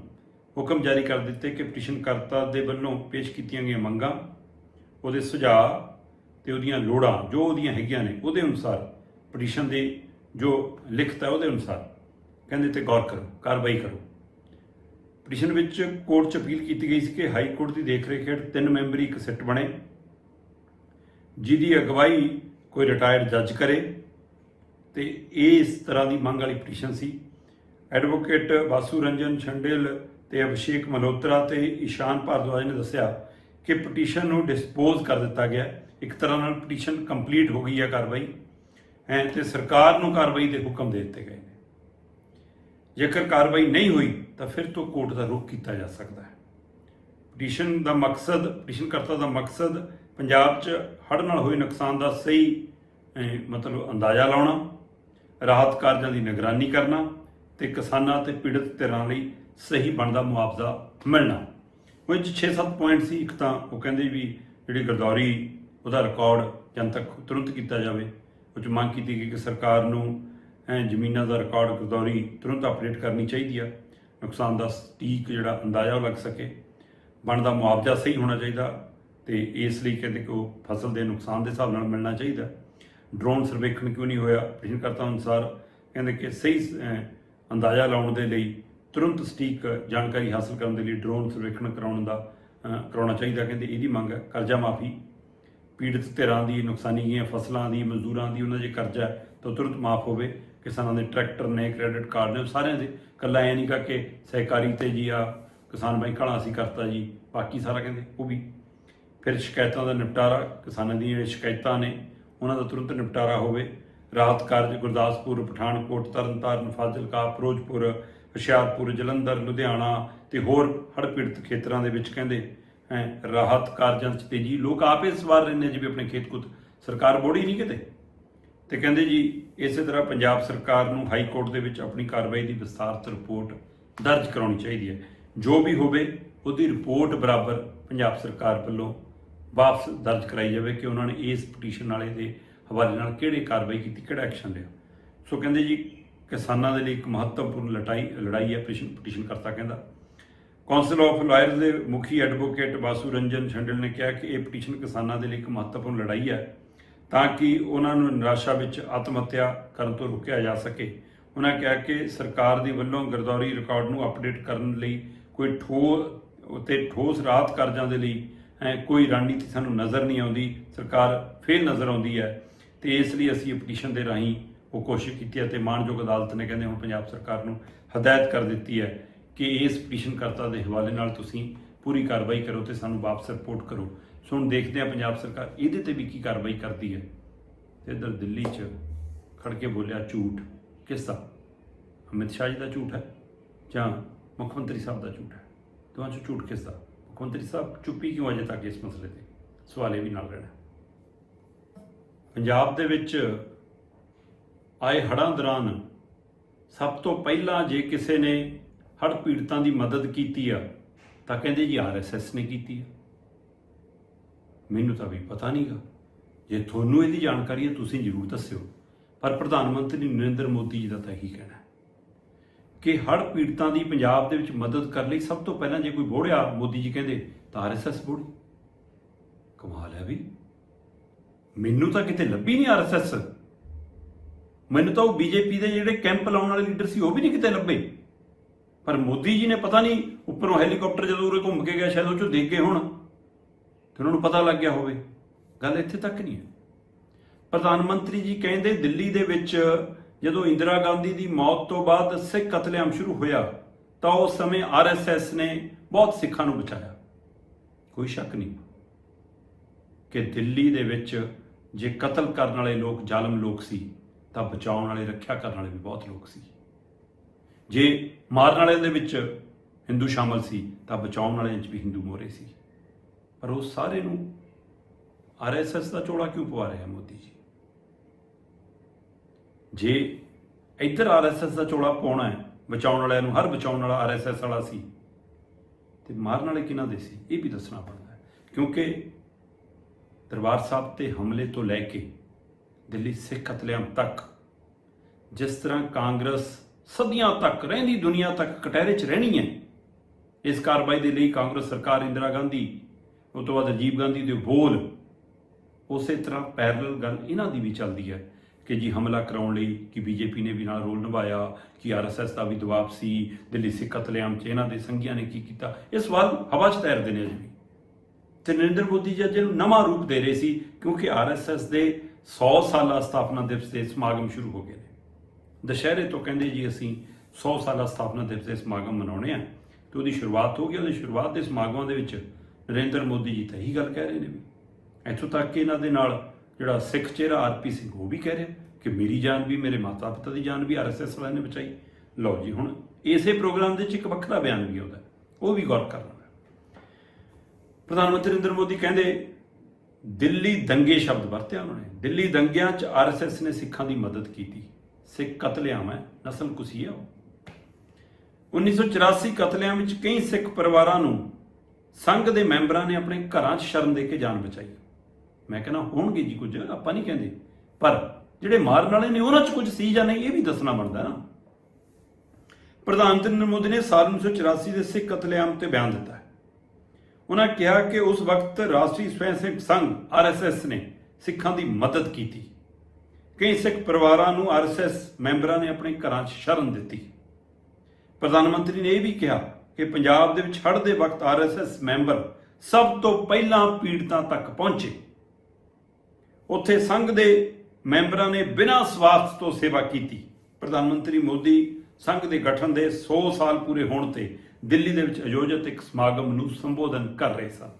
ਹੁਕਮ ਜਾਰੀ ਕਰ ਦਿੱਤੇ ਕਿ ਪਟੀਸ਼ਨ ਕਰਤਾ ਦੇ ਵੱਲੋਂ ਪੇਸ਼ ਕੀਤੀਆਂ ਗਈਆਂ ਮੰਗਾਂ, ਉਹਦੇ ਸੁਝਾਅ ਤੇ ਉਹਦੀਆਂ ਲੋੜਾਂ ਜੋ ਉਹਦੀਆਂ ਹੈਗੀਆਂ ਨੇ, ਉਹਦੇ ਅਨੁਸਾਰ ਪਟੀਸ਼ਨ ਦੇ ਜੋ ਲਿਖਤ ਹੈ ਉਹਦੇ ਅਨੁਸਾਰ ਕਹਿੰਦੇ ਤੇ ਗੌਰ ਕਰੋ, ਕਾਰਵਾਈ ਕਰੋ। ਪਟੀਸ਼ਨ ਵਿੱਚ ਕੋਰਟ 'ਚ ਅਪੀਲ ਕੀਤੀ ਗਈ ਸੀ ਕਿ ਹਾਈ ਕੋਰਟ ਦੀ ਦੇਖਰੇਖ ਹੇਠ ਤਿੰਨ ਮੈਂਬਰੀ ਇੱਕ ਸੈੱਟ ਬਣੇ। ਜਿਹਦੀ ਅਗਵਾਈ ਕੋਈ ਰਿਟਾਇਰਡ ਜੱਜ ਕਰੇ ਤੇ ਇਹ ਇਸ ਤਰ੍ਹਾਂ ਦੀ ਮੰਗ ਵਾਲੀ ਪਟੀਸ਼ਨ ਸੀ। ਐਡਵੋਕੇਟ ਵਾਸੂ ਰੰਜਨ ਛੰਡੇਲ ਤੇ ਅਭਿਸ਼ੇਕ ਮਲਹੋਤਰਾ ਤੇ ਈਸ਼ਾਨ ਭਾਰਦਵਾਜ ਨੇ ਦੱਸਿਆ ਕਿ ਪਟੀਸ਼ਨ ਨੂੰ ਡਿਸਪੋਜ਼ ਕਰ ਦਿੱਤਾ ਗਿਆ। ਇੱਕ ਤਰ੍ਹਾਂ ਨਾਲ ਪਟੀਸ਼ਨ ਕੰਪਲੀਟ ਹੋ ਗਈ ਹੈ ਕਾਰਵਾਈ। ਹੈ, ਤੇ ਸਰਕਾਰ ਨੂੰ ਕਾਰਵਾਈ ਦੇ ਹੁਕਮ ਦੇ ਦਿੱਤੇ ਗਏ ਨੇ। ਜੇਕਰ ਕਾਰਵਾਈ ਨਹੀਂ ਹੋਈ, ਤਾਂ ਫਿਰ ਤੋਂ ਕੋਰਟ ਦਾ ਰੁਖ ਕੀਤਾ ਜਾ ਸਕਦਾ ਹੈ। ਪਟੀਸ਼ਨ ਦਾ ਮਕਸਦ ਪਟੀਸ਼ਨ ਕਰਤਾ ਦਾ ਮਕਸਦ ਪੰਜਾਬ 'ਚ ਹੜ੍ਹ ਨਾਲ ਹੋਏ ਨੁਕਸਾਨ ਦਾ ਸਹੀ ਮਤਲਬ ਅੰਦਾਜ਼ਾ ਲਾਉਣਾ, ਰਾਹਤ ਕਾਰਜਾਂ ਦੀ ਨਿਗਰਾਨੀ ਕਰਨਾ ਤੇ ਕਿਸਾਨਾਂ ਤੇ ਪੀੜਤ ਧਿਰਾਂ ਲਈ ਸਹੀ ਬਣਦਾ ਮੁਆਵਜ਼ਾ ਮਿਲਣਾ। ਉਹ 'ਚ 6-7 ਪੁਆਇੰਟ ਸੀ, ਇੱਕ ਤਾਂ ਉਹ ਕਹਿੰਦੇ ਵੀ ਜਿਹੜੀ ਗਰਦੌਰੀ, ਉਹਦਾ ਰਿਕਾਰਡ ਜਨਤਕ ਤੁਰੰਤ ਕੀਤਾ ਜਾਵੇ। ਉਹ 'ਚ ਮੰਗ ਕੀਤੀ ਗਈ ਕਿ ਸਰਕਾਰ ਨੂੰ ਜ਼ਮੀਨਾਂ ਦਾ ਰਿਕਾਰਡ ਗਰਦੌਰੀ ਤੁਰੰਤ ਅਪਡੇਟ ਕਰਨੀ ਚਾਹੀਦੀ ਆ। ਨੁਕਸਾਨ ਦਾ ਸਟੀਕ ਜਿਹੜਾ ਅੰਦਾਜ਼ਾ ਉਹ ਲੱਗ ਸਕੇ। ਬਣਦਾ ਮੁਆਵਜ਼ਾ ਸਹੀ ਹੋਣਾ ਚਾਹੀਦਾ। ਤੇ ਇਸ ਲਈ ਕਹਿੰਦੇ ਕਿ ਉਹ ਫਸਲ ਦੇ ਨੁਕਸਾਨ ਦੇ ਹਿਸਾਬ ਨਾਲ ਮਿਲਣਾ ਚਾਹੀਦਾ। ਡਰੋਨ ਸਰਵੇਖਣ ਕਿਉਂ ਨਹੀਂ ਹੋਇਆ? ਪ੍ਰਸ਼ਨਕਰਤਾ ਅਨੁਸਾਰ ਕਹਿੰਦੇ ਕਿ ਸਹੀ ਅੰਦਾਜ਼ਾ ਲਾਉਣ ਦੇ ਲਈ ਤੁਰੰਤ ਸਟੀਕ ਜਾਣਕਾਰੀ ਹਾਸਲ ਕਰਨ ਦੇ ਲਈ ਡਰੋਨ ਸਰਵੇਖਣ ਕਰਾਉਣ ਦਾ ਅਹ, ਕਰਾਉਣਾ ਚਾਹੀਦਾ। ਕਹਿੰਦੇ ਇਹਦੀ ਮੰਗ ਹੈ ਕਰਜ਼ਾ ਮਾਫੀ। ਪੀੜਤ ਧਿਰਾਂ ਦੀ ਨੁਕਸਾਨੀ ਗਈਆਂ ਫਸਲਾਂ ਦੀ ਮਜ਼ਦੂਰਾਂ ਦੀ ਉਹਨਾਂ ਦੇ ਕਰਜ਼ਾ ਹੈ ਤਾਂ ਤੁਰੰਤ ਮਾਫ ਹੋਵੇ। ਕਿਸਾਨਾਂ ਦੇ ਟਰੈਕਟਰ ਨੇ ਕ੍ਰੈਡਿਟ ਕਾਰਡ ਨੇ ਸਾਰਿਆਂ ਦੇ। ਕੱਲਾ ਐ ਨਹੀਂ ਕਿ ਸਹਿਕਾਰੀ ਤੇ ਜੀ ਆ ਕਿਸਾਨ ਬੈਂਕਾਂ ਵਾਲਾ ਅਸੀਂ ਕਰਤਾ ਜੀ ਬਾਕੀ ਸਾਰਾ ਕਹਿੰਦੇ ਉਹ ਵੀ ਫਿਰ ਸ਼ਿਕਾਇਤਾਂ ਦਾ ਨਿਪਟਾਰਾ ਕਿਸਾਨਾਂ ਦੀਆਂ ਜਿਹੜੀਆਂ ਸ਼ਿਕਾਇਤਾਂ ਨੇ, ਉਹਨਾਂ ਦਾ ਤੁਰੰਤ ਨਿਪਟਾਰਾ ਹੋਵੇ। ਰਾਹਤ ਕਾਰਜ ਗੁਰਦਾਸਪੁਰ, ਪਠਾਨਕੋਟ, ਤਰਨਤਾਰਨ, ਫਾਜ਼ਿਲਕਾ, ਫਿਰੋਜ਼ਪੁਰ, ਹੁਸ਼ਿਆਰਪੁਰ, ਜਲੰਧਰ, ਲੁਧਿਆਣਾ ਤੇ ਹੋਰ ਹੜ੍ਹ ਪੀੜਤ ਖੇਤਰਾਂ ਦੇ ਵਿੱਚ ਕਹਿੰਦੇ, ਹੈਂ, ਰਾਹਤ ਕਾਰਜਾਂ 'ਚ ਤੇਜ਼ੀ। ਲੋਕ ਆਪੇ ਸਵਾਰ ਰਹਿੰਦੇ ਨੇ ਜਿਵੇਂ ਆਪਣੇ ਖੇਤ ਕੁੱਤ ਸਰਕਾਰ ਬੋੜੀ ਨਹੀਂ ਕਿਤੇ? ਤੇ ਕਹਿੰਦੇ ਜੀ, ਇਸੇ ਤਰ੍ਹਾਂ ਪੰਜਾਬ ਸਰਕਾਰ ਨੂੰ ਹਾਈ ਕੋਰਟ ਦੇ ਵਿੱਚ ਆਪਣੀ ਕਾਰਵਾਈ ਦੀ ਵਿਸਥਾਰਤ ਰਿਪੋਰਟ ਦਰਜ ਕਰਾਉਣੀ ਚਾਹੀਦੀ ਹੈ। ਜੋ ਵੀ ਹੋਵੇ, ਉਹਦੀ ਰਿਪੋਰਟ ਬਰਾਬਰ ਪੰਜਾਬ ਸਰਕਾਰ ਵੱਲੋਂ ਵਾਪਸ ਦਰਜ ਕਰਾਈ ਜਾਵੇ ਕਿ ਉਹਨਾਂ ਨੇ ਇਸ ਪਟੀਸ਼ਨ ਵਾਲੇ ਦੇ ਹਵਾਲੇ ਨਾਲ ਕਿਹੜੇ ਕਾਰਵਾਈ ਕੀਤੀ, ਕਿਹੜਾ ਐਕਸ਼ਨ ਲਿਆ। ਸੋ ਕਹਿੰਦੇ ਜੀ, ਕਿਸਾਨਾਂ ਦੇ ਲਈ ਇੱਕ ਮਹੱਤਵਪੂਰਨ ਲੜਾਈ ਲੜਾਈ ਹੈ, ਪਟੀਸ਼ਨ ਪਟੀਸ਼ਨ ਕਰਤਾ ਕਹਿੰਦਾ। ਕੌਂਸਲ ਆਫ ਲਾਇਰਸ ਦੇ ਮੁਖੀ ਐਡਵੋਕੇਟ ਵਾਸੂ ਰੰਜਨ ਛੰਡਲ ਨੇ ਕਿਹਾ ਕਿ ਇਹ ਪਟੀਸ਼ਨ ਕਿਸਾਨਾਂ ਦੇ ਲਈ ਇੱਕ ਮਹੱਤਵਪੂਰਨ ਲੜਾਈ ਹੈ, ਤਾਂ ਕਿ ਉਹਨਾਂ ਨੂੰ ਨਿਰਾਸ਼ਾ ਵਿੱਚ ਆਤਮ ਹੱਤਿਆ ਕਰਨ ਤੋਂ ਰੋਕਿਆ ਜਾ ਸਕੇ। ਉਹਨਾਂ ਕਿਹਾ ਕਿ ਸਰਕਾਰ ਦੀ ਵੱਲੋਂ ਗਰਦੌਰੀ ਰਿਕਾਰਡ ਨੂੰ ਅਪਡੇਟ ਕਰਨ ਲਈ ਕੋਈ ਠੋਸ, ਉਤੇ ਠੋਸ ਰਾਹਤ ਕਾਰਜਾਂ ਦੇ ਲਈ ਕੋਈ ਰਣਨੀਤੀ ਸਾਨੂੰ ਨਜ਼ਰ ਨਹੀਂ ਆਉਂਦੀ, ਸਰਕਾਰ ਫੇਲ ਨਜ਼ਰ ਆਉਂਦੀ ਹੈ, ਤੇ ਇਸ ਲਈ ਅਸੀਂ ਇਹ ਪਟੀਸ਼ਨ ਦੇ ਰਾਹੀਂ ਉਹ ਕੋਸ਼ਿਸ਼ ਕੀਤੀ ਹੈ ਤੇ ਮਾਨਯੋਗ ਅਦਾਲਤ ਨੇ ਕਹਿੰਦੇ ਹੁਣ ਪੰਜਾਬ ਸਰਕਾਰ ਨੂੰ ਹਦਾਇਤ ਕਰ ਦਿੱਤੀ ਹੈ ਕਿ ਇਸ ਪਟੀਸ਼ਨ ਕਰਤਾ ਦੇ ਹਵਾਲੇ ਨਾਲ ਤੁਸੀਂ ਪੂਰੀ ਕਾਰਵਾਈ ਕਰੋ ਤੇ ਸਾਨੂੰ ਵਾਪਸ ਰਿਪੋਰਟ ਕਰੋ। ਸੋ ਹੁਣ ਦੇਖਦੇ ਹਾਂ ਪੰਜਾਬ ਸਰਕਾਰ ਇਹਦੇ ਤੇ ਵੀ ਕੀ ਕਾਰਵਾਈ ਕਰਦੀ ਹੈ। ਤੇ ਇੱਧਰ ਦਿੱਲੀ 'ਚ ਖੜ ਕੇ ਬੋਲਿਆ ਝੂਠ, ਕਿਸ ਅਮਿਤ ਸ਼ਾਹ ਜੀ ਦਾ ਝੂਠ ਹੈ ਜਾਂ ਮੁੱਖ ਮੰਤਰੀ ਸਾਹਿਬ ਦਾ ਝੂਠ ਹੈ? ਦੋਵਾਂ 'ਚ ਝੂਠ ਕਿਸ ਦਾ ਮੰਤਰੀ ਸਾਹਿਬ ਚੁੱਪੀ ਕਿਉਂ ਅਜੇ ਤੱਕ ਇਸ ਮਸਲੇ ਤੇ? ਸਵਾਲ ਇਹ ਵੀ ਨਾਲ ਰਹਿਣਾ। ਪੰਜਾਬ ਦੇ ਵਿੱਚ ਆਏ ਹੜ੍ਹਾਂ ਦੌਰਾਨ ਸਭ ਤੋਂ ਪਹਿਲਾਂ ਜੇ ਕਿਸੇ ਨੇ ਹੜ੍ਹ ਪੀੜਤਾਂ ਦੀ ਮਦਦ ਕੀਤੀ ਆ, ਤਾਂ ਕਹਿੰਦੇ ਜੀ ਆਰਐਸਐਸ ਨੇ ਕੀਤੀ ਆ। ਮੈਨੂੰ ਤਾਂ ਵੀ ਪਤਾ ਨਹੀਂਗਾ। ਜੇ ਤੁਹਾਨੂੰ ਇਹਦੀ ਜਾਣਕਾਰੀ ਹੈ ਤੁਸੀਂ ਜ਼ਰੂਰ ਦੱਸਿਓ। ਪਰ ਪ੍ਰਧਾਨ ਮੰਤਰੀ ਨਰਿੰਦਰ ਮੋਦੀ ਜੀ ਦਾ ਤਾਂ ਇਹੀ ਕਹਿਣਾ। ਕਿ ਹੜ੍ਹ ਪੀੜਤਾਂ ਦੀ ਪੰਜਾਬ ਦੇ ਵਿੱਚ ਮਦਦ ਕਰਨ ਲਈ ਸਭ ਤੋਂ ਪਹਿਲਾਂ ਜੇ ਕੋਈ ਬੋੜਿਆ ਮੋਦੀ ਜੀ ਕਹਿੰਦੇ, ਤਾਂ ਆਰਐਸਐਸ ਬੋੜੀ। ਕਮਾਲ ਹੈ ਵੀ। ਮੈਨੂੰ ਤਾਂ ਕਿਤੇ ਲੱਭੀ ਨਹੀਂ ਆਰਐਸਐਸ ਮੈਨੂੰ ਤਾਂ ਉਹ ਬੀਜੇਪੀ ਦੇ ਜਿਹੜੇ ਕੈਂਪ ਲਾਉਣ ਵਾਲੇ ਲੀਡਰ ਸੀ, ਉਹ ਵੀ ਨਹੀਂ ਕਿਤੇ ਲੱਭੇ। ਪਰ ਮੋਦੀ ਜੀ ਨੇ ਪਤਾ ਨਹੀਂ ਉੱਪਰੋਂ ਹੈਲੀਕਾਪਟਰ ਜਦੋਂ ਉਰੇ ਘੁੰਮ ਕੇ ਗਿਆ, ਸ਼ਾਇਦ ਉਹ ਚੋਂ ਦੇਖ ਗਏ ਹੋਣ। ਤੇ ਉਹਨਾਂ ਨੂੰ ਪਤਾ ਲੱਗ ਗਿਆ ਹੋਵੇ। ਗੱਲ ਇੱਥੇ ਤੱਕ ਨਹੀਂ ਹੈ। ਪ੍ਰਧਾਨ ਮੰਤਰੀ ਜੀ ਕਹਿੰਦੇ, ਦਿੱਲੀ ਦੇ ਵਿੱਚ ਜਦੋਂ ਇੰਦਰਾ ਗਾਂਧੀ ਦੀ ਮੌਤ ਤੋਂ ਬਾਅਦ ਸਿੱਖ ਕਤਲੇਆਮ ਸ਼ੁਰੂ ਹੋਇਆ, ਤਾਂ ਉਸ ਸਮੇਂ ਆਰਐਸਐਸ ਨੇ ਬਹੁਤ ਸਿੱਖਾਂ ਨੂੰ ਬਚਾਇਆ। ਕੋਈ ਸ਼ੱਕ ਨਹੀਂ ਕਿ ਦਿੱਲੀ ਦੇ ਵਿੱਚ ਜੇ ਕਤਲ ਕਰਨ ਵਾਲੇ ਲੋਕ ਜ਼ਾਲਮ ਲੋਕ ਸੀ, ਤਾਂ ਬਚਾਉਣ ਵਾਲੇ, ਰੱਖਿਆ ਕਰਨ ਵਾਲੇ ਵੀ ਬਹੁਤ ਲੋਕ ਸੀ। ਜੇ ਮਾਰਨ ਵਾਲਿਆਂ ਦੇ ਵਿੱਚ ਹਿੰਦੂ ਸ਼ਾਮਲ ਸੀ, ਤਾਂ ਬਚਾਉਣ ਵਾਲਿਆਂ 'ਚ ਵੀ ਹਿੰਦੂ ਮੋਰੇ ਸੀ। ਪਰ ਉਹ ਸਾਰੇ ਨੂੰ ਆਰਐਸਐਸ ਦਾ ਚੋਲਾ ਕਿਉਂ ਪਵਾ ਰਿਹਾ ਮੋਦੀ ਜੀ? ਜੇ ਇੱਧਰ ਆਰਐਸਐਸ ਦਾ ਚੋਲਾ ਪਾਉਣਾ ਹੈ, ਬਚਾਉਣ ਵਾਲਿਆਂ ਨੂੰ, ਹਰ ਬਚਾਉਣ ਵਾਲਾ ਆਰਐਸਐਸ ਵਾਲਾ ਸੀ, ਤੇ ਮਾਰਨ ਵਾਲੇ ਕਿਹਨਾਂ ਦੇ ਸੀ, ਇਹ ਵੀ ਦੱਸਣਾ ਪੈਂਦਾ ਕਿਉਂਕਿ ਦਰਬਾਰ ਸਾਹਿਬ ਤੇ ਹਮਲੇ ਤੋਂ ਲੈ ਕੇ ਦਿੱਲੀ ਸਿੱਖ ਕਤਲੇਆਮ ਤੱਕ, ਜਿਸ ਤਰ੍ਹਾਂ ਕਾਂਗਰਸ ਸਦੀਆਂ ਤੱਕ, ਰਹਿੰਦੀ ਦੁਨੀਆ ਤੱਕ ਕਟਹਿਰੇ 'ਚ ਰਹਿਣੀ ਹੈ, ਇਸ ਕਾਰਵਾਈ ਦੇ ਲਈ ਕਾਂਗਰਸ ਸਰਕਾਰ ਇੰਦਰਾ ਗਾਂਧੀ ਉਸ ਤੋਂ ਬਾਅਦ ਰਾਜੀਵ ਗਾਂਧੀ ਦੇ ਬੋਲ, ਉਸੇ ਤਰ੍ਹਾਂ ਪੈਰਲਲ ਗੱਲ ਇਹਨਾਂ ਦੀ ਵੀ ਚੱਲਦੀ ਹੈ। ਕਿ ਜੀ ਹਮਲਾ ਕਰਾਉਣ ਲਈ ਕਿ ਬੀਜੇਪੀ ਨੇ ਵੀ ਨਾਲ ਰੋਲ ਨਿਭਾਇਆ, ਕਿ ਆਰਐਸਐਸ ਦਾ ਵੀ ਦਬਾਅ ਸੀ, ਦਿੱਲੀ ਸਿੱਖ ਕਤਲੇਆਮ 'ਚ ਇਹਨਾਂ ਦੇ ਸੰਘੀਆਂ ਨੇ ਕੀ ਕੀਤਾ। ਇਹ ਸਵਾਲ ਹਵਾ 'ਚ ਤੈਰਦੇ ਨੇ ਅਜੇ ਵੀ। ਤੇ ਨਰਿੰਦਰ ਮੋਦੀ ਜੀ ਅੱਜ ਇਹਨੂੰ ਨਵਾਂ ਰੂਪ ਦੇ ਰਹੇ ਸੀ, ਕਿਉਂਕਿ ਆਰਐਸਐਸ ਦੇ 100 ਸਾਲਾ ਸਥਾਪਨਾ ਦਿਵਸ ਦੇ ਸਮਾਗਮ ਸ਼ੁਰੂ ਹੋ ਗਏ ਨੇ। ਦੁਸ਼ਹਿਰੇ ਤੋਂ ਕਹਿੰਦੇ ਜੀ ਅਸੀਂ 100 ਸਾਲਾ ਸਥਾਪਨਾ ਦਿਵਸ ਦੇ ਸਮਾਗਮ ਮਨਾਉਣੇ ਆ। ਤੇ ਉਹਦੀ ਸ਼ੁਰੂਆਤ ਹੋ ਗਈ, ਉਹਦੀ ਸ਼ੁਰੂਆਤ ਦੇ ਸਮਾਗਮਾਂ ਦੇ ਵਿੱਚ ਨਰਿੰਦਰ ਮੋਦੀ ਜੀ ਤਾਂ ਇਹੀ ਗੱਲ ਕਹਿ ਰਹੇ ਨੇ ਵੀ। ਇੱਥੋਂ ਤੱਕ ਕਿ ਇਹਨਾਂ ਦੇ ਨਾਲ ਜਿਹੜਾ ਸਿੱਖ ਚਿਹਰਾ ਆਰਪੀ ਸਿੰਘ ਉਹ ਵੀ ਕਹਿ ਰਿਹਾ ਕਿ ਮੇਰੀ ਜਾਨ ਵੀ, ਮੇਰੇ ਮਾਤਾ ਪਿਤਾ ਦੀ ਜਾਨ ਵੀ ਆਰਐਸਐਸ ਵਾਲਿਆਂ ਨੇ ਬਚਾਈ। ਲਓ ਜੀ, ਹੁਣ ਇਸੇ ਪ੍ਰੋਗਰਾਮ ਦੇ ਵਿੱਚ ਇੱਕ ਵੱਖਰਾ ਬਿਆਨ ਵੀ ਆਉਂਦਾ। ਉਹ ਵੀ ਗੌਰ ਕਰਨਾ ਪ੍ਰਧਾਨ ਮੰਤਰੀ ਨਰਿੰਦਰ ਮੋਦੀ ਕਹਿੰਦੇ, ਦਿੱਲੀ ਦੰਗੇ ਸ਼ਬਦ ਵਰਤਿਆ ਉਹਨਾਂ ਨੇ। ਦਿੱਲੀ ਦੰਗਿਆਂ 'ਚ ਆਰਐਸਐਸ ਨੇ ਸਿੱਖਾਂ ਦੀ ਮਦਦ ਕੀਤੀ। ਸਿੱਖ ਕਤਲੇਆਮ ਹੈ, ਨਸਲ ਕੁਸੀ ਹੈ ਉਹ। 1984 ਕਤਲੇਆਮ ਵਿੱਚ ਕਈ ਸਿੱਖ ਪਰਿਵਾਰਾਂ ਨੂੰ ਸੰਘ ਦੇ ਮੈਂਬਰਾਂ ਨੇ ਆਪਣੇ ਘਰਾਂ 'ਚ ਸ਼ਰਨ ਦੇ ਕੇ ਜਾਨ ਬਚਾਈ। ਮੈਂ ਕਹਿੰਦਾ ਹੋਣਗੇ ਜੀ ਕੁਝ, ਆਪਾਂ ਨਹੀਂ ਕਹਿੰਦੇ। ਪਰ ਜਿਹੜੇ ਮਾਰਨ ਵਾਲੇ ਨੇ ਉਹਨਾਂ 'ਚ ਕੁਝ ਸੀ ਜਾਂ ਨਹੀਂ, ਇਹ ਵੀ ਦੱਸਣਾ ਬਣਦਾ ਨਾ। ਪ੍ਰਧਾਨ ਮੰਤਰੀ ਨਰਿੰਦਰ ਮੋਦੀ ਨੇ ਸਾਲ 1984 ਦੇ ਸਿੱਖ ਕਤਲੇਆਮ ਤੇ ਬਿਆਨ ਦਿੱਤਾ ਹੈ। ਉਹਨਾਂ ਕਿਹਾ ਕਿ ਉਸ ਵਕਤ ਰਾਸ਼ਟਰੀ ਸਵੈਂ ਸੇਵਕ ਸੰਘ ਆਰਐਸਐਸ ਨੇ ਸਿੱਖਾਂ ਦੀ ਮਦਦ ਕੀਤੀ। ਕਈ ਸਿੱਖ ਪਰਿਵਾਰਾਂ ਨੂੰ ਆਰਐਸਐਸ ਮੈਂਬਰਾਂ ਨੇ ਆਪਣੇ ਘਰਾਂ 'ਚ ਸ਼ਰਨ ਦਿੱਤੀ। ਪ੍ਰਧਾਨ ਮੰਤਰੀ ਨੇ ਇਹ ਵੀ ਕਿਹਾ ਕਿ ਪੰਜਾਬ ਦੇ ਵਿੱਚ ਹੜ੍ਹ ਦੇ ਵਕਤ ਆਰਐਸਐਸ ਮੈਂਬਰ ਸਭ ਤੋਂ ਪਹਿਲਾਂ ਪੀੜਤਾਂ ਤੱਕ ਪਹੁੰਚੇ। ਉੱਥੇ ਸੰਘ ਦੇ ਮੈਂਬਰਾਂ ਨੇ ਬਿਨਾਂ ਸਵਾਰਥ ਤੋਂ ਸੇਵਾ ਕੀਤੀ। ਪ੍ਰਧਾਨ ਮੰਤਰੀ ਮੋਦੀ ਸੰਘ ਦੇ ਗਠਨ ਦੇ 100 ਸਾਲ ਪੂਰੇ ਹੋਣ ਤੇ ਦਿੱਲੀ ਦੇ ਵਿੱਚ ਆਯੋਜਿਤ ਇੱਕ ਸਮਾਗਮ ਨੂੰ ਸੰਬੋਧਨ ਕਰ ਰਹੇ ਸਨ।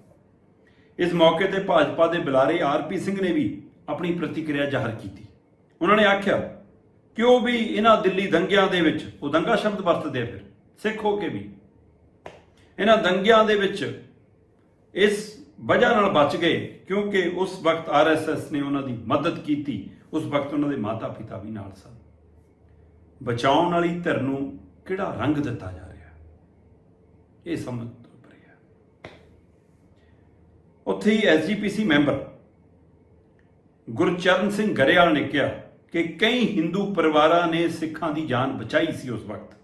ਇਸ ਮੌਕੇ ਤੇ ਭਾਜਪਾ ਦੇ ਬੁਲਾਰੇ ਆਰਪੀ ਸਿੰਘ ਨੇ ਵੀ ਆਪਣੀ ਪ੍ਰਤੀਕਿਰਿਆ ਜ਼ਾਹਰ ਕੀਤੀ। ਉਹਨਾਂ ਨੇ ਆਖਿਆ ਕਿ ਉਹ ਵੀ ਇਹਨਾਂ ਦਿੱਲੀ ਦੰਗਿਆਂ ਦੇ ਵਿੱਚ? ਉਹ ਦੰਗਾ ਸ਼ਬਦ ਵਰਤਦੇ ਆ ਫਿਰ, ਸਿੱਖ ਹੋ ਕੇ ਵੀ। ਇਹਨਾਂ ਦੰਗਿਆਂ ਦੇ ਵਿੱਚ ਇਸ ਵਜ੍ਹਾ ਨਾਲ ਬਚ ਗਏ, ਕਿਉਂਕਿ ਉਸ ਵਕਤ ਆਰਐਸਐਸ ਨੇ ਉਹਨਾਂ ਦੀ ਮਦਦ ਕੀਤੀ, ਉਸ ਵਕਤ ਉਹਨਾਂ ਦੇ ਮਾਤਾ-ਪਿਤਾ ਵੀ ਨਾਲ ਸਨ। ਬਚਾਉਣ ਵਾਲੀ ਧਿਰ ਨੂੰ ਕਿਹੜਾ ਰੰਗ ਦਿੱਤਾ ਜਾ ਰਿਹਾ? ਇਹ ਸਮਝ ਤੋਂ ਪਰੇ ਹੈ ਉੱਥੇ ਹੀ ਐਸਜੀਪੀਸੀ ਮੈਂਬਰ ਗੁਰਚਰਨ ਸਿੰਘ ਗਰੇਵਾਲ ਨੇ ਕਿਹਾ ਕਿ ਕਈ ਹਿੰਦੂ ਪਰਿਵਾਰਾਂ ਨੇ ਸਿੱਖਾਂ ਦੀ ਜਾਨ ਬਚਾਈ ਸੀ ਉਸ ਵਕਤ।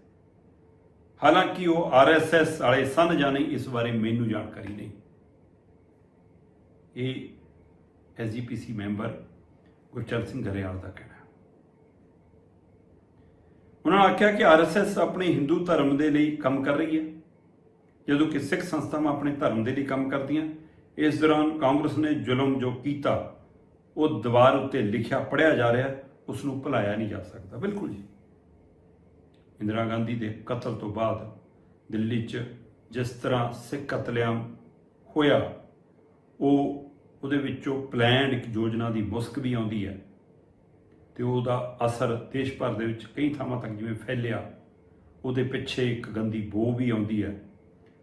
ਹਾਲਾਂਕਿ ਉਹ ਆਰਐਸਐਸ ਵਾਲੇ ਸਨ ਜਾਂ ਨਹੀਂ, ਇਸ ਬਾਰੇ ਮੈਨੂੰ ਜਾਣਕਾਰੀ ਨਹੀਂ। ਇਹ ਐਸਜੀਪੀਸੀ ਮੈਂਬਰ ਗੁਰਚਰਨ ਸਿੰਘ ਗਰੇਵਾਲ ਦਾ ਕਹਿਣਾ ਉਹਨਾਂ ਨੇ ਆਖਿਆ ਕਿ ਆਰਐਸਐਸ ਆਪਣੇ ਹਿੰਦੂ ਧਰਮ ਦੇ ਲਈ ਕੰਮ ਕਰ ਰਹੀ ਹੈ। ਜਦੋਂ ਕਿ ਸਿੱਖ ਸੰਸਥਾਵਾਂ ਆਪਣੇ ਧਰਮ ਦੇ ਲਈ ਕੰਮ ਕਰਦੀਆਂ, ਇਸ ਦੌਰਾਨ ਕਾਂਗਰਸ ਨੇ ਜ਼ੁਲਮ ਜੋ ਕੀਤਾ, ਉਹ ਦੀਵਾਰ ਉੱਤੇ ਲਿਖਿਆ ਪੜਿਆ ਜਾ ਰਿਹਾ ਉਸ ਨੂੰ ਭੁਲਾਇਆ ਨਹੀਂ ਜਾ ਸਕਦਾ। ਬਿਲਕੁਲ ਜੀ। ਇੰਦਰਾ ਗਾਂਧੀ ਦੇ ਕਤਲ ਤੋਂ ਬਾਅਦ ਦਿੱਲੀ 'ਚ ਜਿਸ ਤਰ੍ਹਾਂ ਸਿੱਖ ਕਤਲੇਆਮ ਹੋਇਆ, ਉਹ ਉਹਦੇ ਵਿੱਚੋਂ ਪਲਾਨਡ ਇੱਕ ਯੋਜਨਾ ਦੀ ਮੁਸਕ ਵੀ ਆਉਂਦੀ ਹੈ ਤੇ ਉਹਦਾ ਅਸਰ ਦੇਸ਼ ਭਰ ਦੇ ਵਿੱਚ ਕਈ ਥਾਵਾਂ ਤੱਕ ਜਿਵੇਂ ਫੈਲਿਆ, ਉਹਦੇ ਪਿੱਛੇ ਇੱਕ ਗੰਦੀ ਬੋ ਵੀ ਆਉਂਦੀ ਹੈ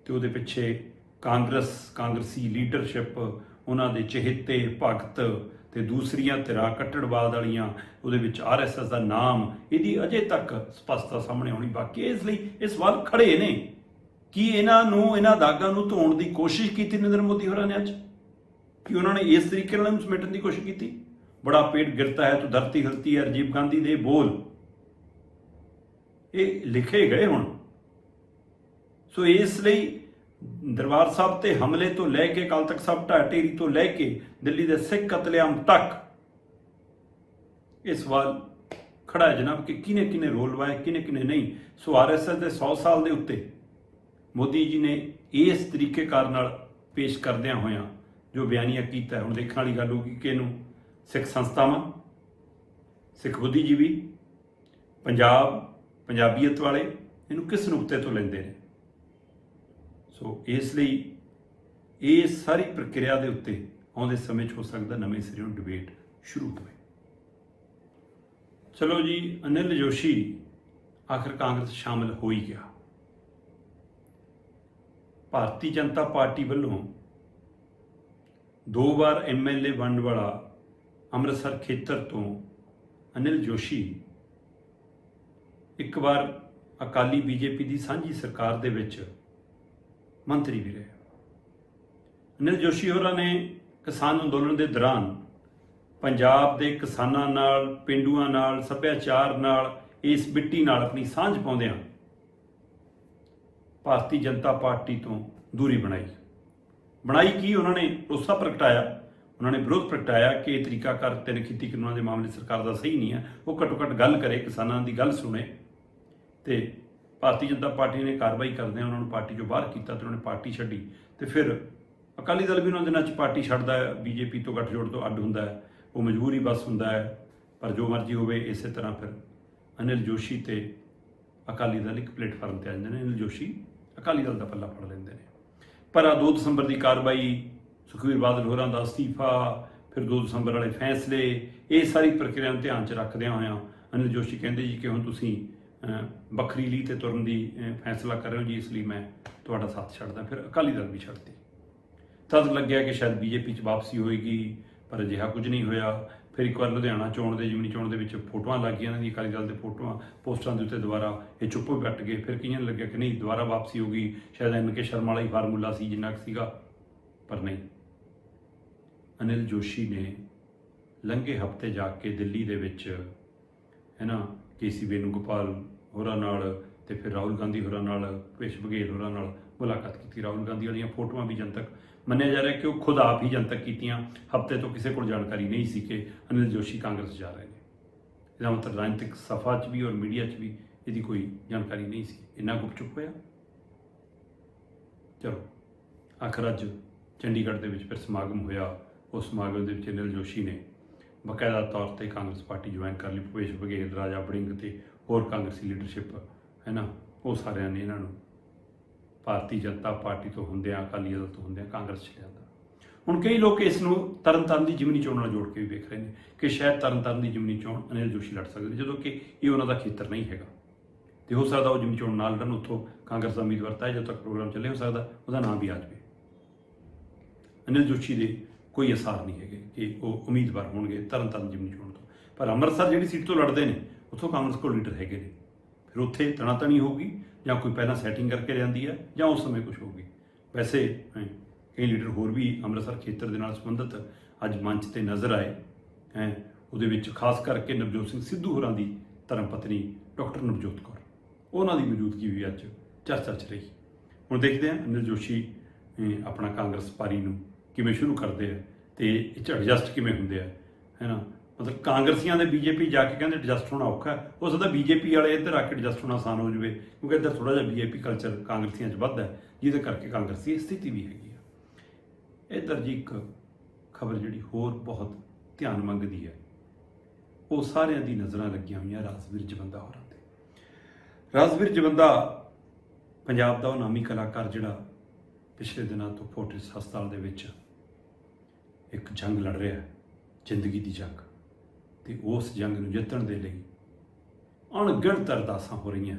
ਤੇ ਉਹਦੇ ਪਿੱਛੇ ਕਾਂਗਰਸ, ਕਾਂਗਰਸੀ ਲੀਡਰਸ਼ਿਪ, ਉਹਨਾਂ ਦੇ ਚਹੇਤੇ, ਭਗਤ ਤੇ ਦੂਸਰੀਆਂ ਧਿਰਾਂ ਕੱਟੜਵਾਦ ਵਾਲੀਆਂ, ਉਹਦੇ ਵਿੱਚ ਆਰਐਸਐਸ ਦਾ ਨਾਮ, ਇਹਦੀ ਅਜੇ ਤੱਕ ਸਪਸ਼ਟਤਾ ਸਾਹਮਣੇ ਆਉਣੀ ਬਾਕੀ ਇਸ ਲਈ ਇਹ ਸਵਾਲ ਖੜੇ ਨੇ। ਕੀ ਇਹਨਾਂ ਨੂੰ, ਇਹਨਾਂ ਦਾਗਾਂ ਨੂੰ ਧੋਣ ਦੀ ਕੋਸ਼ਿਸ਼ ਕੀਤੀ ਨਰਿੰਦਰ ਮੋਦੀ ਹੋਰਾਂ ਨੇ ਅੱਜ? ਕਿ ਉਹਨਾਂ ਨੇ ਇਸ ਤਰੀਕੇ ਨਾਲ ਇਹਨੂੰ ਸਮੇਟਣ ਦੀ ਕੋਸ਼ਿਸ਼ ਕੀਤੀ। ਬੜਾ ਪੇਟ ਗਿਰਤਾ ਹੈ, ਤੋ ਧਰਤੀ ਹਿਲਤੀ ਹੈ, ਰਾਜੀਵ ਗਾਂਧੀ ਦੇ ਬੋਲ। ਇਹ ਲਿਖੇ ਗਏ ਹੁਣ। ਸੋ ਇਸ ਲਈ ਦਰਬਾਰ ਸਾਹਿਬ ਤੇ ਹਮਲੇ ਤੋਂ ਲੈ ਕੇ ਕੱਲ ਤੱਕ ਸਭ ਢਾਟੇਰੀ ਤੋਂ ਲੈ ਕੇ, ਦਿੱਲੀ ਦੇ ਸਿੱਖ ਕਤਲੇਆਮ ਤੱਕ ਇਹ ਸਵਾਲ ਖੜਾ ਹੈ ਜਨਾਬ ਕਿ ਕਿਨੇ ਕਿਨੇ ਰੋਲ ਲਵਾਇਆ ਕਿਨੇ ਕਿਨੇ ਨਹੀਂ। ਸੋ ਆਰਐਸਐਸ ਦੇ 100 ਸਾਲ ਦੇ ਉੱਤੇ ਮੋਦੀ ਜੀ ਨੇ ਇਸ ਤਰੀਕੇ ਕਾਰ ਨਾਲ ਪੇਸ਼ ਕਰਦਿਆਂ ਹੋਇਆਂ ਜੋ ਬਿਆਨੀਆ ਕੀਤਾ, ਹੁਣ ਦੇਖਣ ਵਾਲੀ ਗੱਲ ਹੋਊਗੀ ਕਿ ਇਹਨੂੰ ਸਿੱਖ ਸੰਸਥਾਵਾਂ, ਸਿੱਖ ਬੁੱਧੀਜੀਵੀ, ਪੰਜਾਬ, ਪੰਜਾਬੀਅਤ ਵਾਲੇ ਇਹਨੂੰ ਕਿਸ ਨੁਕਤੇ ਤੋਂ ਲੈਂਦੇ ਨੇ? ਸੋ ਇਸ ਲਈ ਇਹ ਸਾਰੀ ਪ੍ਰਕਿਰਿਆ ਦੇ ਉੱਤੇ ਆਉਂਦੇ ਸਮੇਂ 'ਚ ਹੋ ਸਕਦਾ ਨਵੇਂ ਸਿਰਿਓਂ ਡਿਬੇਟ ਸ਼ੁਰੂ ਹੋਵੇ। ਚਲੋ ਜੀ, ਅਨਿਲ ਜੋਸ਼ੀ ਆਖਰ ਕਾਂਗਰਸ ਸ਼ਾਮਲ ਹੋ ਹੀ ਗਿਆ। ਭਾਰਤੀ ਜਨਤਾ ਪਾਰਟੀ ਵੱਲੋਂ ਦੋ ਵਾਰ ਐਮਐਲਏ ਬਣਨ ਵਾਲਾ ਅੰਮ੍ਰਿਤਸਰ ਖੇਤਰ ਤੋਂ ਅਨਿਲ ਜੋਸ਼ੀ, ਇੱਕ ਵਾਰ ਅਕਾਲੀ ਬੀਜੇਪੀ ਦੀ ਸਾਂਝੀ ਸਰਕਾਰ ਦੇ ਵਿੱਚ ਮੰਤਰੀ ਵੀ ਰਹੇ। ਅਨਿਲ ਜੋਸ਼ੀ ਹੋਰਾਂ ਨੇ ਕਿਸਾਨ ਅੰਦੋਲਨ ਦੇ ਦੌਰਾਨ ਪੰਜਾਬ ਦੇ ਕਿਸਾਨਾਂ ਨਾਲ, ਪਿੰਡੂਆਂ ਨਾਲ, ਸੱਭਿਆਚਾਰ ਨਾਲ ਇਸ ਮਿੱਟੀ ਨਾਲ ਆਪਣੀ ਸਾਂਝ ਪਾਉਂਦਿਆਂ ਭਾਰਤੀ ਜਨਤਾ ਪਾਰਟੀ ਤੋਂ ਦੂਰੀ ਬਣਾਈ। ਬਣਾਈ ਕੀ ਉਹਨਾਂ ਨੇ? ਰੋਸਾ ਪ੍ਰਗਟਾਇਆ। ਉਹਨਾਂ ਨੇ ਵਿਰੋਧ ਪ੍ਰਗਟਾਇਆ ਕਿ ਇਹ ਤਰੀਕਾ ਕਰ ਤਿੰਨ ਖੇਤੀ ਕਾਨੂੰਨਾਂ ਦੇ ਮਾਮਲੇ ਸਰਕਾਰ ਦਾ ਸਹੀ ਨਹੀਂ ਹੈ। ਉਹ ਘੱਟੋ ਘੱਟ ਗੱਲ ਕਰੇ, ਕਿਸਾਨਾਂ ਦੀ ਗੱਲ ਸੁਣੇ। ਤੇ ਭਾਰਤੀ ਜਨਤਾ ਪਾਰਟੀ ਨੇ ਕਾਰਵਾਈ ਕਰਦਿਆਂ ਉਹਨਾਂ ਨੂੰ ਪਾਰਟੀ ਚੋਂ ਬਾਹਰ ਕੀਤਾ ਤੇ ਉਹਨਾਂ ਨੇ ਪਾਰਟੀ ਛੱਡੀ। ਤੇ ਫਿਰ ਅਕਾਲੀ ਦਲ ਵੀ ਉਹਨਾਂ ਦਿਨਾਂ 'ਚ ਪਾਰਟੀ ਛੱਡਦਾ ਹੈ। ਬੀਜੇਪੀ ਤੋਂ ਗੱਠਜੋੜ ਤੋਂ ਅੱਡ ਹੁੰਦਾ ਹੈ। ਉਹ ਮਜਬੂਰੀ ਬਸ ਹੁੰਦਾ ਹੈ। ਪਰ ਜੋ ਮਰਜ਼ੀ ਹੋਵੇ, ਇਸੇ ਤਰ੍ਹਾਂ ਫਿਰ ਅਨਿਲ ਜੋਸ਼ੀ ਤੇ ਅਕਾਲੀ ਦਲ ਇੱਕ ਪਲੇਟਫਾਰਮ ਤੇ ਆ ਜਾਂਦੇ ਨੇ। ਅਨਿਲ ਜੋਸ਼ੀ ਅਕਾਲੀ ਦਲ ਦਾ ਪੱਲਾ ਫੜ ਲੈਂਦੇ ਨੇ। ਪਰ ਆ 2 ਦਸੰਬਰ ਦੀ ਕਾਰਵਾਈ ਸੁਖਵੀਰ ਬਾਦਲ ਹੋਰਾਂ ਦਾ ਅਸਤੀਫਾ, ਫਿਰ 2 ਦਸੰਬਰ ਵਾਲੇ ਫੈਸਲੇ, ਇਹ ਸਾਰੀ ਪ੍ਰਕਿਰਿਆ ਨੂੰ ਧਿਆਨ 'ਚ ਰੱਖਦਿਆਂ ਹੋਇਆਂ ਅਨਿਲ ਜੋਸ਼ੀ ਕਹਿੰਦੇ ਜੀ ਕਿ ਹੁਣ ਤੁਸੀਂ ਵੱਖਰੀ ਲਈ ਤੇ ਤੁਰਨ ਦੀ ਫੈਸਲਾ ਕਰ ਰਹੇ ਹੋ ਜੀ, ਇਸ ਲਈ ਮੈਂ ਤੁਹਾਡਾ ਸਾਥ ਛੱਡਦਾ, ਫਿਰ ਅਕਾਲੀ ਦਲ ਵੀ ਛੱਡਤੀ ਤਦ ਲੱਗਿਆ ਕਿ ਸ਼ਾਇਦ ਬੀਜੇਪੀ 'ਚ ਵਾਪਸੀ ਹੋਏਗੀ, ਪਰ ਅਜਿਹਾ ਕੁਝ ਨਹੀਂ ਹੋਇਆ। ਫਿਰ ਇੱਕ ਵਾਰ ਲੁਧਿਆਣਾ ਚੋਣ ਦੇ, ਜਿਮਨੀ ਚੋਣ ਦੇ ਵਿੱਚ ਫੋਟੋਆਂ ਲੱਗ ਗਈਆਂ ਇਹਨਾਂ ਦੀ ਅਕਾਲੀ ਦਲ ਦੇ ਫੋਟੋਆਂ ਪੋਸਟਰਾਂ ਦੇ ਉੱਤੇ ਦੁਬਾਰਾ ਇਹ ਚੁੱਪ ਵੱਟ ਗਏ। ਫਿਰ ਕਈਆਂ ਲੱਗਿਆ ਕਿ ਨਹੀਂ, ਦੁਬਾਰਾ ਵਾਪਸੀ ਹੋ ਗਈ। ਸ਼ਾਇਦ ਐਨ ਕੇ ਸ਼ਰਮਾ ਵਾਲਾ ਹੀ ਫਾਰਮੂਲਾ ਸੀ, ਜਿੰਨਾ ਕੁ ਸੀਗਾ, ਪਰ ਨਹੀਂ। ਅਨਿਲ ਜੋਸ਼ੀ ਨੇ ਲੰਘੇ ਹਫ਼ਤੇ ਜਾ ਕੇ ਦਿੱਲੀ ਦੇ ਵਿੱਚ, ਹੈ ਨਾ, ਕੇਸੀ ਵੇਣੂਗੋਪਾਲ ਹੋਰਾਂ ਨਾਲ ਤੇ ਫਿਰ ਰਾਹੁਲ ਗਾਂਧੀ ਹੋਰਾਂ ਨਾਲ ਭੁਪੇਸ਼ ਬਘੇਲ ਹੋਰਾਂ ਨਾਲ ਮੁਲਾਕਾਤ ਕੀਤੀ। ਰਾਹੁਲ ਗਾਂਧੀ ਵਾਲੀਆਂ ਫੋਟੋਆਂ ਵੀ ਜਨਤਕ ਮੰਨਿਆ ਜਾ ਰਿਹਾ ਕਿ ਉਹ ਖੁਦ ਆਪ ਹੀ ਜਨਤਕ ਕੀਤੀਆਂ, ਹਫ਼ਤੇ ਤੋਂ ਕਿਸੇ ਕੋਲ ਜਾਣਕਾਰੀ ਨਹੀਂ ਸੀ ਕਿ ਅਨਿਲ ਜੋਸ਼ੀ ਕਾਂਗਰਸ ਜਾ ਰਹੇ ਨੇ। ਇਹਦਾ ਮਤਲਬ ਰਾਜਨੀਤਿਕ ਸਫਾ 'ਚ ਵੀ ਔਰ ਮੀਡੀਆ 'ਚ ਵੀ ਇਹਦੀ ਕੋਈ ਜਾਣਕਾਰੀ ਨਹੀਂ ਸੀ। ਇੰਨਾ ਗੁਪਚੁਪ ਹੋਇਆ? ਚਲੋ, ਆਖਰ ਅੱਜ ਚੰਡੀਗੜ੍ਹ ਦੇ ਵਿੱਚ ਫਿਰ ਸਮਾਗਮ ਹੋਇਆ। ਉਸ ਸਮਾਗਮ ਦੇ ਵਿੱਚ ਅਨਿਲ ਜੋਸ਼ੀ ਨੇ ਬਕਾਇਦਾ ਤੌਰ ਤੇ ਕਾਂਗਰਸ ਪਾਰਟੀ ਜੁਆਇਨ ਕਰ ਲਈ। ਭੁਪੇਸ਼ ਬਘੇਲ, ਰਾਜਾ ਬੜਿੰਗ ਤੇ ਹੋਰ ਕਾਂਗਰਸੀ ਲੀਡਰਸ਼ਿਪ, ਹੈ ਨਾ? ਉਹ ਸਾਰਿਆਂ ਨੇ ਇਹਨਾਂ ਨੂੰ ਭਾਰਤੀ ਜਨਤਾ ਪਾਰਟੀ ਤੋਂ ਹੁੰਦਿਆਂ ਅਕਾਲੀ ਦਲ ਤੋਂ ਹੁੰਦਿਆਂ ਕਾਂਗਰਸ 'ਚ ਜਾਂਦਾ ਹੁਣ ਕਈ ਲੋਕ ਇਸ ਨੂੰ ਤਰਨਤਾਰਨ ਦੀ ਜਿਮਨੀ ਚੋਣ ਨਾਲ ਜੋੜ ਕੇ ਵੀ ਵੇਖ ਰਹੇ ਨੇ ਕਿ ਸ਼ਾਇਦ ਤਰਨਤਾਰਨ ਦੀ ਜਿਮਨੀ ਚੋਣ ਅਨਿਲ ਜੋਸ਼ੀ ਲੜ ਸਕਦੇ ਜਦੋਂ ਕਿ ਇਹ ਉਹਨਾਂ ਦਾ ਖੇਤਰ ਨਹੀਂ ਹੈਗਾ। ਤੇ ਹੋ ਸਕਦਾ ਉਹ ਜਿਮਨੀ ਚੋਣ ਨਾਲ ਲੜਨ, ਉੱਥੋਂ ਕਾਂਗਰਸ ਦਾ ਉਮੀਦਵਾਰ ਤਾਂ ਜਦੋਂ ਤੱਕ ਪ੍ਰੋਗਰਾਮ ਚੱਲੇ, ਹੋ ਸਕਦਾ ਉਹਦਾ ਨਾਮ ਵੀ ਆ ਜਾਵੇ। ਅਨਿਲ ਜੋਸ਼ੀ ਦੇ ਕੋਈ ਅਸਾਰ ਨਹੀਂ ਹੈਗੇ ਕਿ ਉਹ ਉਮੀਦਵਾਰ ਹੋਣਗੇ ਤਰਨਤਾਰਨ ਜਿਮਨੀ ਚੋਣ ਤੋਂ। ਪਰ ਅੰਮ੍ਰਿਤਸਰ ਜਿਹੜੀ ਸੀਟ ਤੋਂ ਲੜਦੇ ਨੇ, ਉੱਥੋਂ ਕਾਂਗਰਸ ਕੋਲ ਲੀਡਰ ਹੈਗੇ ਨੇ। ਫਿਰ ਉੱਥੇ ਤਣਾਤਣੀ ਹੋਊਗੀ ਜਾਂ ਕੋਈ ਪਹਿਲਾਂ ਸੈਟਿੰਗ ਕਰਕੇ ਜਾਂਦੀ ਹੈ ਜਾਂ ਉਸ ਸਮੇਂ ਕੁਝ ਹੋਊਗੀ। ਵੈਸੇ ਕਈ ਲੀਡਰ ਹੋਰ ਵੀ ਅੰਮ੍ਰਿਤਸਰ ਖੇਤਰ ਦੇ ਨਾਲ ਸੰਬੰਧਿਤ ਅੱਜ ਮੰਚ ਤੇ ਨਜ਼ਰ ਆਏ, ਹੈ, ਉਹਦੇ ਵਿੱਚ ਖਾਸ ਕਰਕੇ ਨਵਜੋਤ ਸਿੰਘ ਸਿੱਧੂ ਹੋਰਾਂ ਦੀ ਧਰਮ ਪਤਨੀ ਡਾਕਟਰ ਨਵਜੋਤ ਕੌਰ। ਉਹਨਾਂ ਦੀ ਮੌਜੂਦਗੀ ਵੀ ਅੱਜ ਚਰਚਾ 'ਚ ਰਹੀ। ਹੁਣ ਦੇਖਦੇ ਹਾਂ ਅਨਿਲ ਜੋਸ਼ੀ ਆਪਣਾ ਕਾਂਗਰਸ ਪਾਰੀ ਨੂੰ ਕਿਵੇਂ ਸ਼ੁਰੂ ਕਰਦੇ ਆ ਤੇ ਇਹ 'ਚ ਐਡਜਸਟ ਕਿਵੇਂ ਹੁੰਦੇ ਆ, ਹੈਨਾ? ਮਤਲਬ ਕਾਂਗਰਸੀਆਂ ਦੇ ਬੀਜੇਪੀ ਜਾ ਕੇ ਕਹਿੰਦੇ ਐਡਜਸਟ ਹੋਣਾ ਔਖਾ ਹੋ। ਸਕਦਾ ਬੀਜੇਪੀ ਵਾਲੇ ਇੱਧਰ ਆ ਕੇ ਐਡਜਸਟ ਹੋਣਾ ਆਸਾਨ ਹੋ ਜਾਵੇ, ਕਿਉਂਕਿ ਇੱਧਰ ਥੋੜਾ ਜਿਹਾ ਬੀਜੇਪੀ ਕਲਚਰ ਕਾਂਗਰਸੀਆਂ 'ਚ ਵੱਧ ਹੈ, ਜਿਹਦੇ ਕਰਕੇ ਕਾਂਗਰਸ ਦੀ ਸਥਿਤੀ ਵੀ ਹੈਗੀ ਆ। ਇੱਧਰ ਜੀ ਇੱਕ ਖਬਰ ਜਿਹੜੀ ਹੋਰ ਬਹੁਤ ਧਿਆਨ ਮੰਗਦੀ ਹੈ। ਉਹ ਸਾਰਿਆਂ ਦੀ ਨਜ਼ਰਾਂ ਲੱਗੀਆਂ ਹੋਈਆਂ ਰਾਜਵੀਰ ਜਵੰਦਾ ਹੋਰਾਂ ਤੇ। ਰਾਜਵੀਰ ਜਵੰਦਾ ਪੰਜਾਬ ਦਾ ਉਹ ਨਾਮੀ ਕਲਾਕਾਰ ਜਿਹੜਾ ਪਿਛਲੇ ਦਿਨਾਂ ਤੋਂ ਫੋਰਟਿਸ ਹਸਪਤਾਲ ਦੇ ਵਿੱਚ ਇੱਕ ਜੰਗ ਲੜ ਰਿਹਾ ਹੈ, ਜ਼ਿੰਦਗੀ ਦੀ ਜੰਗ। ਤੇ ਉਸ ਜੰਗ ਨੂੰ ਜਿੱਤਣ ਦੇ ਲਈ ਅਣਗਿਣਤ ਅਰਦਾਸਾਂ ਹੋ ਰਹੀਆਂ।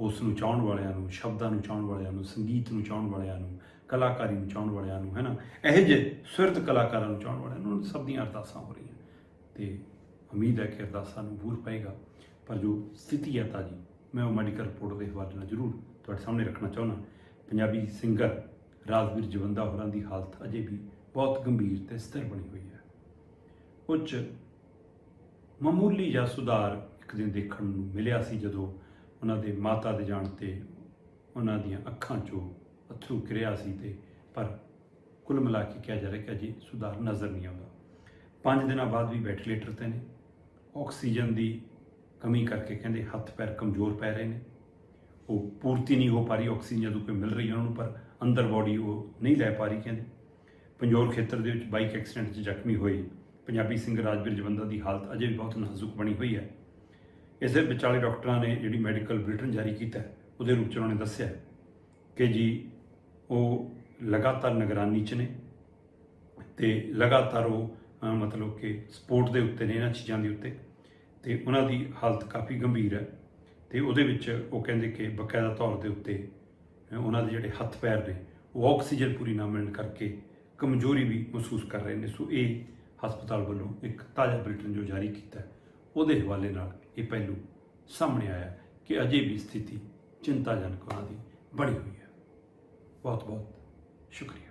ਉਸ ਨੂੰ ਚਾਹਣ ਵਾਲਿਆਂ ਨੂੰ, ਸ਼ਬਦਾਂ ਨੂੰ ਚਾਹਣ ਵਾਲਿਆਂ ਨੂੰ, ਸੰਗੀਤ ਨੂੰ ਚਾਹਣ ਵਾਲਿਆਂ ਨੂੰ, ਕਲਾਕਾਰੀ ਨੂੰ ਚਾਹਣ ਵਾਲਿਆਂ ਨੂੰ ਹੈ ਨਾ ਇਹੋ ਜਿਹੇ ਸੁਰਤ ਕਲਾਕਾਰਾਂ ਨੂੰ ਚਾਹਣ ਵਾਲਿਆਂ ਨੂੰ ਉਹਨਾਂ ਸਭ ਦੀਆਂ ਅਰਦਾਸਾਂ ਹੋ ਰਹੀਆਂ। ਤੇ ਉਮੀਦ ਹੈ ਕਿ ਅਰਦਾਸਾਂ ਨੂੰ ਬੂਰ ਪਏਗਾ। ਪਰ ਜੋ ਸਥਿਤੀ ਹੈ ਤਾਜੀ, ਮੈਂ ਉਹ ਮੈਡੀਕਲ ਰਿਪੋਰਟ ਦੇ ਹਵਾਲੇ ਨਾਲ ਜ਼ਰੂਰ ਤੁਹਾਡੇ ਸਾਹਮਣੇ ਰੱਖਣਾ ਚਾਹੁੰਦਾ। ਪੰਜਾਬੀ ਸਿੰਗਰ ਰਾਜਵੀਰ ਜਵੰਦਾ ਹੋਰਾਂ ਦੀ ਹਾਲਤ ਅਜੇ ਵੀ ਬਹੁਤ ਗੰਭੀਰ ਤੇ ਸਥਿਰ ਬਣੀ ਹੋਈ ਹੈ। ਉੱਚ ਮਾਮੂਲੀ ਜਿਹਾ ਸੁਧਾਰ ਇੱਕ ਦਿਨ ਦੇਖਣ ਨੂੰ ਮਿਲਿਆ ਸੀ ਜਦੋਂ ਉਹਨਾਂ ਦੇ ਮਾਤਾ ਦੇ ਜਾਣ ਤੇ ਉਹਨਾਂ ਦੀਆਂ ਅੱਖਾਂ 'ਚੋਂ ਅਥਰੂ ਕਿਰਿਆ ਸੀ ਤੇ ਪਰ ਕੁੱਲ ਮਿਲਾ ਕੇ ਕਿਹਾ ਜਾ ਰਿਹਾ ਕਿ ਅਜੇ ਸੁਧਾਰ ਨਜ਼ਰ ਨਹੀਂ ਆਉਂਦਾ। ਪੰਜ ਦਿਨਾਂ ਬਾਅਦ ਵੀ ਵੈਂਟੀਲੇਟਰ ਤੇ ਨੇ। ਆਕਸੀਜਨ ਦੀ ਕਮੀ ਕਰਕੇ ਕਹਿੰਦੇ ਹੱਥ ਪੈਰ ਕਮਜ਼ੋਰ ਪੈ ਰਹੇ ਨੇ। ਉਹ ਪੂਰਤੀ ਨਹੀਂ ਹੋ ਪਾ ਰਹੀ, ਆਕਸੀਜਨ ਜਦੋਂ ਕੋਈ ਮਿਲ ਰਹੀ ਉਹਨਾਂ ਨੂੰ ਪਰ ਅੰਦਰ ਬਾਡੀ ਉਹ ਨਹੀਂ ਲੈ ਪਾ ਰਹੀ ਕਹਿੰਦੇ। ਪੰਜੋਰ ਖੇਤਰ ਦੇ ਵਿੱਚ ਬਾਈਕ ਐਕਸੀਡੈਂਟ 'ਚ ਜ਼ਖਮੀ ਹੋਏ ਪੰਜਾਬੀ ਸਿੰਘ ਰਾਜਵੀਰ ਜਵੰਦਾ ਦੀ ਹਾਲਤ ਅਜੇ ਵੀ ਬਹੁਤ ਨਾਜ਼ੁਕ ਬਣੀ ਹੋਈ ਹੈ। ਇਸੇ ਵਿਚਾਲੇ ਡਾਕਟਰਾਂ ਨੇ ਜਿਹੜੀ ਮੈਡੀਕਲ ਬੁਲੇਟਿਨ ਜਾਰੀ ਕੀਤਾ, ਉਹਦੇ ਰੂਪ 'ਚ ਉਹਨਾਂ ਨੇ ਦੱਸਿਆ ਕਿ ਜੀ, ਉਹ ਲਗਾਤਾਰ ਨਿਗਰਾਨੀ 'ਚ ਨੇ ਤੇ ਲਗਾਤਾਰ ਉਹ ਮਤਲਬ ਕਿ ਸਪੋਰਟ ਦੇ ਉੱਤੇ ਨੇ ਇਹਨਾਂ ਚੀਜ਼ਾਂ ਦੇ ਉੱਤੇ ਤੇ ਉਹਨਾਂ ਦੀ ਹਾਲਤ ਕਾਫੀ ਗੰਭੀਰ ਹੈ ਤੇ ਉਹਦੇ ਵਿੱਚ ਉਹ ਕਹਿੰਦੇ ਕਿ ਬਕਾਇਦਾ ਤੌਰ ਦੇ ਉੱਤੇ ਉਹਨਾਂ ਦੇ ਜਿਹੜੇ ਹੱਥ ਪੈਰ ਨੇ, ਉਹ ਆਕਸੀਜਨ ਪੂਰੀ ਨਾ ਮਿਲਣ ਕਰਕੇ ਕਮਜ਼ੋਰੀ ਵੀ ਮਹਿਸੂਸ ਕਰ ਰਹੇ ਨੇ। ਸੋ ਇਹ ਹਸਪਤਾਲ ਵੱਲੋਂ ਇੱਕ ਤਾਜ਼ਾ ਬੁਲੇਟਿਨ ਜੋ ਜਾਰੀ ਕੀਤਾ ਉਹਦੇ ਹਵਾਲੇ ਨਾਲ ਇਹ ਪਹਿਲੂ ਸਾਹਮਣੇ ਆਇਆ ਕਿ ਅਜੇ ਵੀ ਸਥਿਤੀ ਚਿੰਤਾਜਨਕ ਉਹਨਾਂ ਦੀ ਬਣੀ ਹੋਈ ਹੈ। ਬਹੁਤ ਬਹੁਤ ਸ਼ੁਕਰੀਆ।